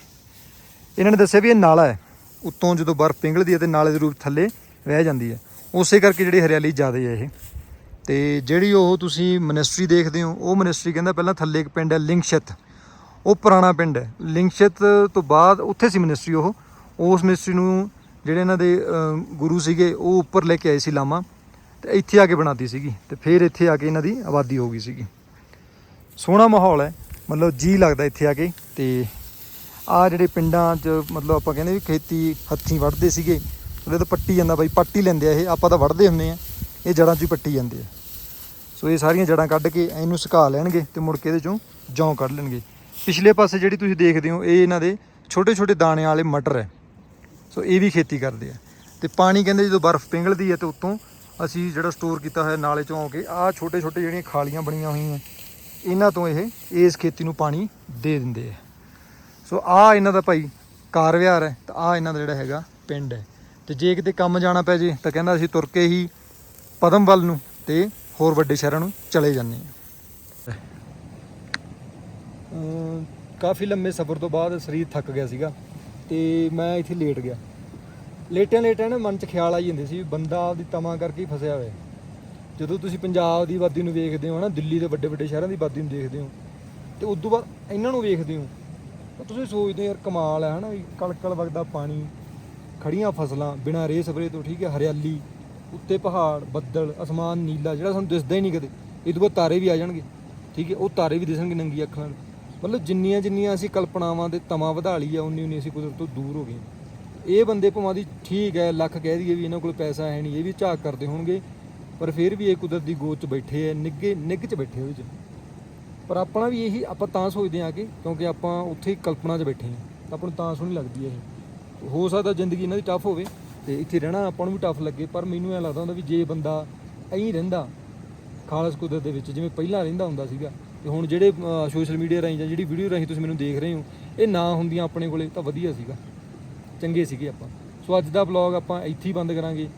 ਇਹਨਾਂ ਨੇ ਦੱਸਿਆ ਵੀ ਇਹ ਨਾਲਾ ਹੈ। ਉੱਤੋਂ ਜਦੋਂ ਬਰਫ਼ ਪਿੰਗਲਦੀ ਹੈ ਤੇ ਨਾਲੇ ਦੇ ਰੂਪ ਥੱਲੇ ਰਹਿ ਜਾਂਦੀ ਹੈ। ਉਸੇ ਕਰਕੇ ਜਿਹੜੀ ਹਰਿਆਲੀ ਜ਼ਿਆਦਾ ਹੈ ਇਹ। ਤੇ ਜਿਹੜੀ ਉਹ ਤੁਸੀਂ ਮਨਿਸਟਰੀ ਦੇਖਦੇ ਹੋ, ਉਹ ਮਨਿਸਟਰੀ ਕਹਿੰਦਾ ਪਹਿਲਾਂ ਥੱਲੇ ਇੱਕ ਪਿੰਡ ਹੈ ਲਿੰਗਸ਼ਤ ਉਹ ਪੁਰਾਣਾ ਪਿੰਡ ਹੈ। ਲਿੰਗਸ਼ਤ ਤੋਂ ਬਾਅਦ ਉੱਥੇ ਸੀ ਮਨਿਸਟਰੀ ਉਹ। ਉਸ ਮਨਿਸਟਰੀ ਨੂੰ ਜਿਹੜੇ ਇਹਨਾਂ ਦੇ ਗੁਰੂ ਸੀਗੇ, ਉਹ ਉੱਪਰ ਲੈ ਕੇ ਆਏ ਸੀ ਲਾਮਾ ਤੇ ਇੱਥੇ ਆ ਕੇ ਬਣਾਤੀ ਸੀਗੀ ਤੇ ਫਿਰ ਇੱਥੇ ਆ ਕੇ ਇਹਨਾਂ ਦੀ ਆਬਾਦੀ ਹੋ ਗਈ ਸੀਗੀ। ਸੋਹਣਾ ਮਾਹੌਲ ਹੈ, ਮਤਲਬ ਜੀ ਲੱਗਦਾ ਇੱਥੇ ਆ ਕੇ ਤੇ ਆ ਜਿਹੜੇ ਪਿੰਡਾਂ 'ਚ ਮਤਲਬ ਆਪਾਂ ਕਹਿੰਦੇ ਵੀ ਖੇਤੀ ਹੱਥੀਂ ਵੱਢਦੇ ਸੀਗੇ, ਉਹਦੇ ਤੋਂ ਪੱਟੀ ਜਾਂਦਾ ਬਾਈ, ਪੱਟੀ ਲੈਂਦੇ ਆ ਇਹ, ਆਪਾਂ ਤਾਂ ਵੱਢਦੇ ਹੁੰਦੇ ਆ, ਇਹ ਜੜਾਂ 'ਚ ਹੀ ਪੱਟੀ ਜਾਂਦੇ ਆ। ਸੋ ਇਹ ਸਾਰੀਆਂ ਜੜਾਂ ਕੱਢ ਕੇ ਇਹਨੂੰ ਸੁਕਾ ਲੈਣਗੇ ਤੇ ਮੁੜ ਕੇ ਇਹਦੇ 'ਚੋਂ ਜੌਂ ਕੱਢ ਲੈਣਗੇ। ਪਿਛਲੇ ਪਾਸੇ ਜਿਹੜੀ ਤੁਸੀਂ ਦੇਖਦੇ ਹੋ, ਇਹ ਇਹਨਾਂ ਦੇ ਛੋਟੇ ਛੋਟੇ ਦਾਣੇ ਵਾਲੇ ਮਟਰ ਹੈ। ਸੋ ਇਹ ਵੀ ਖੇਤੀ ਕਰਦੇ ਆ। ਤੇ ਪਾਣੀ ਕਹਿੰਦੇ ਜਦੋਂ ਬਰਫ਼ ਪਿੰਗਲਦੀ ਹੈ ਤੇ ਉੱਤੋਂ ਅਸੀਂ ਜਿਹੜਾ ਸਟੋਰ ਕੀਤਾ ਹੋਇਆ ਨਾਲੇ ਚੋਂ ਆ ਕੇ, ਆਹ ਛੋਟੇ ਛੋਟੇ ਜਿਹੜੀਆਂ ਖਾਲੀਆਂ ਬਣੀਆਂ ਹੋਈਆਂ, ਇਹਨਾਂ ਤੋਂ ਇਹ, ਇਸ ਖੇਤੀ ਨੂੰ ਪਾਣੀ ਦੇ ਦਿੰਦੇ ਆ। ਸੋ ਆ ਇਹਨਾਂ ਦਾ ਭਾਈ ਕਾਰ ਵਿਹਾਰ ਹੈ, ਤਾਂ ਆ ਇਹਨਾਂ ਦਾ ਜਿਹੜਾ ਹੈਗਾ ਪਿੰਡ ਹੈ। ਤੇ ਜੇ ਕਿਤੇ ਕੰਮ ਜਾਣਾ ਪੈ ਜੇ, ਤਾਂ ਕਹਿੰਦਾ ਅਸੀਂ ਤੁਰ ਕੇ ਹੀ ਪਦਮ ਵੱਲ ਨੂੰ ਤੇ ਹੋਰ ਵੱਡੇ ਸ਼ਹਿਰਾਂ ਨੂੰ ਚਲੇ ਜਾਂਦੇ ਹਾਂ। ਕਾਫੀ ਲੰਮੇ ਸਫ਼ਰ ਤੋਂ ਬਾਅਦ ਸਰੀਰ ਥੱਕ ਗਿਆ ਸੀਗਾ। ਤੇ ਮੈਂ ਇੱਥੇ ਲੇਟ ਗਿਆ। ਲੇਟਿਆਂ ਲੇਟਿਆਂ ਨਾ ਮਨ 'ਚ ਖਿਆਲ ਆਈ ਜਾਂਦੇ ਸੀ ਵੀ ਬੰਦਾ ਆਪਦੀ ਤਮਾ ਕਰਕੇ ਹੀ ਫਸਿਆ ਹੋਇਆ। ਜਦੋਂ ਤੁਸੀਂ ਪੰਜਾਬ ਦੀ ਆਬਾਦੀ ਨੂੰ ਵੇਖਦੇ ਹੋ ਨਾ ਦਿੱਲੀ ਦੇ ਵੱਡੇ ਵੱਡੇ ਸ਼ਹਿਰਾਂ ਦੀ ਆਬਾਦੀ ਨੂੰ ਦੇਖਦੇ ਹੋ, ਤੇ ਉਸ ਤੋਂ ਬਾਅਦ ਇਹਨਾਂ ਨੂੰ ਵੇਖਦੇ ਹੋ, ਤਾਂ ਤੁਸੀਂ ਸੋਚਦੇ ਹੋ ਯਾਰ ਕਮਾਲ ਹੈ ਹਨਾ ਵੀ ਕਲਕਲ ਵਗਦਾ ਪਾਣੀ ਖੜੀਆਂ ਫਸਲਾਂ, ਬਿਨਾਂ ਰੇਹ ਸਪਰੇ ਤੋਂ ਠੀਕ ਹੈ, ਹਰਿਆਲੀ, ਉੱਤੇ ਪਹਾੜ, ਬੱਦਲ, ਅਸਮਾਨ, ਨੀਲਾ, ਜਿਹੜਾ ਸਾਨੂੰ ਦਿਸਦਾ ਹੀ ਨਹੀਂ ਕਦੇ। ਇਹ ਤੋਂ ਬਾਅਦ ਤਾਰੇ ਵੀ ਆ ਜਾਣਗੇ। ਠੀਕ ਹੈ, ਉਹ ਤਾਰੇ ਵੀ ਦਿਸਣਗੇ ਨੰਗੀ ਅੱਖਾਂ ਨਾਲ। ਮਤਲਬ ਜਿੰਨੀਆਂ ਜਿੰਨੀਆਂ ਅਸੀਂ ਕਲਪਨਾਵਾਂ ਦੇ ਤਮਾ ਵਧਾ ਲਈ ਆ, ਉਨੀ ਉਨੀ ਅਸੀਂ ਕੁਦਰਤ ਤੋਂ ਦੂਰ ਹੋ ਗਏ। ਇਹ ਬੰਦੇ ਭਾਵੇਂ ਦੀ ਠੀਕ ਹੈ, ਲੱਖ ਕਹਿ ਦਈਏ ਵੀ ਇਹਨਾਂ ਕੋਲ ਪੈਸਾ ਹੈ ਨਹੀਂ, ਇਹ ਵੀ ਝਾਕ ਕਰਦੇ ਹੋਣਗੇ, ਪਰ ਫਿਰ ਵੀ ਇਹ ਕੁਦਰਤ ਦੀ ਗੋਦ 'ਚ ਬੈਠੇ ਆ ਨਿੱਗੇ ਨਿੱਘ 'ਚ ਬੈਠੇ ਉਹਦੇ 'ਚ। ਪਰ ਆਪਣਾ ਵੀ ਇਹੀ, ਆਪਾਂ ਤਾਂ ਸੋਚਦੇ ਆ ਕਿ ਕਿਉਂਕਿ ਆਪਾਂ ਉੱਥੇ ਹੀ ਕਲਪਨਾ 'ਚ ਬੈਠੇ ਆ ਆਪਾਂ ਨੂੰ ਤਾਂ ਸੋਹਣੀ ਲੱਗਦੀ ਹੈ ਇਹ। ਹੋ ਸਕਦਾ ਜ਼ਿੰਦਗੀ ਇਹਨਾਂ ਦੀ ਟਫ ਹੋਵੇ ਤੇ ਇੱਥੇ ਰਹਿਣਾ ਆਪਾਂ ਨੂੰ ਵੀ ਟਫ ਲੱਗੇ, ਪਰ ਮੈਨੂੰ ਐ ਲੱਗਦਾ ਹੁੰਦਾ ਵੀ ਜੇ ਬੰਦਾ ਐਂ ਰਹਿੰਦਾ, ਖਾਲਸ ਕੁਦਰਤ ਦੇ ਵਿੱਚ, ਜਿਵੇਂ ਪਹਿਲਾਂ ਰਹਿੰਦਾ ਹੁੰਦਾ ਸੀਗਾ ਤੇ ਹੁਣ ਜਿਹੜੇ ਸੋਸ਼ਲ ਮੀਡੀਆ ਰਾਹੀਂ ਜਾਂ ਜਿਹੜੀ ਵੀਡੀਓ ਰਾਹੀਂ ਤੁਸੀਂ ਮੈਨੂੰ ਦੇਖ ਰਹੇ ਹੋ, ਇਹ ਨਾ ਹੁੰਦੀਆਂ ਆਪਣੇ ਕੋਲੇ ਤਾਂ ਵਧੀਆ ਸੀਗਾ। ਚੰਗੇ ਸੀਗੇ ਆਪਾਂ। ਸੋ ਅੱਜ ਦਾ ਵਲੌਗ ਆਪਾਂ ਇੱਥੇ ਹੀ ਬੰਦ ਕਰਾਂਗੇ।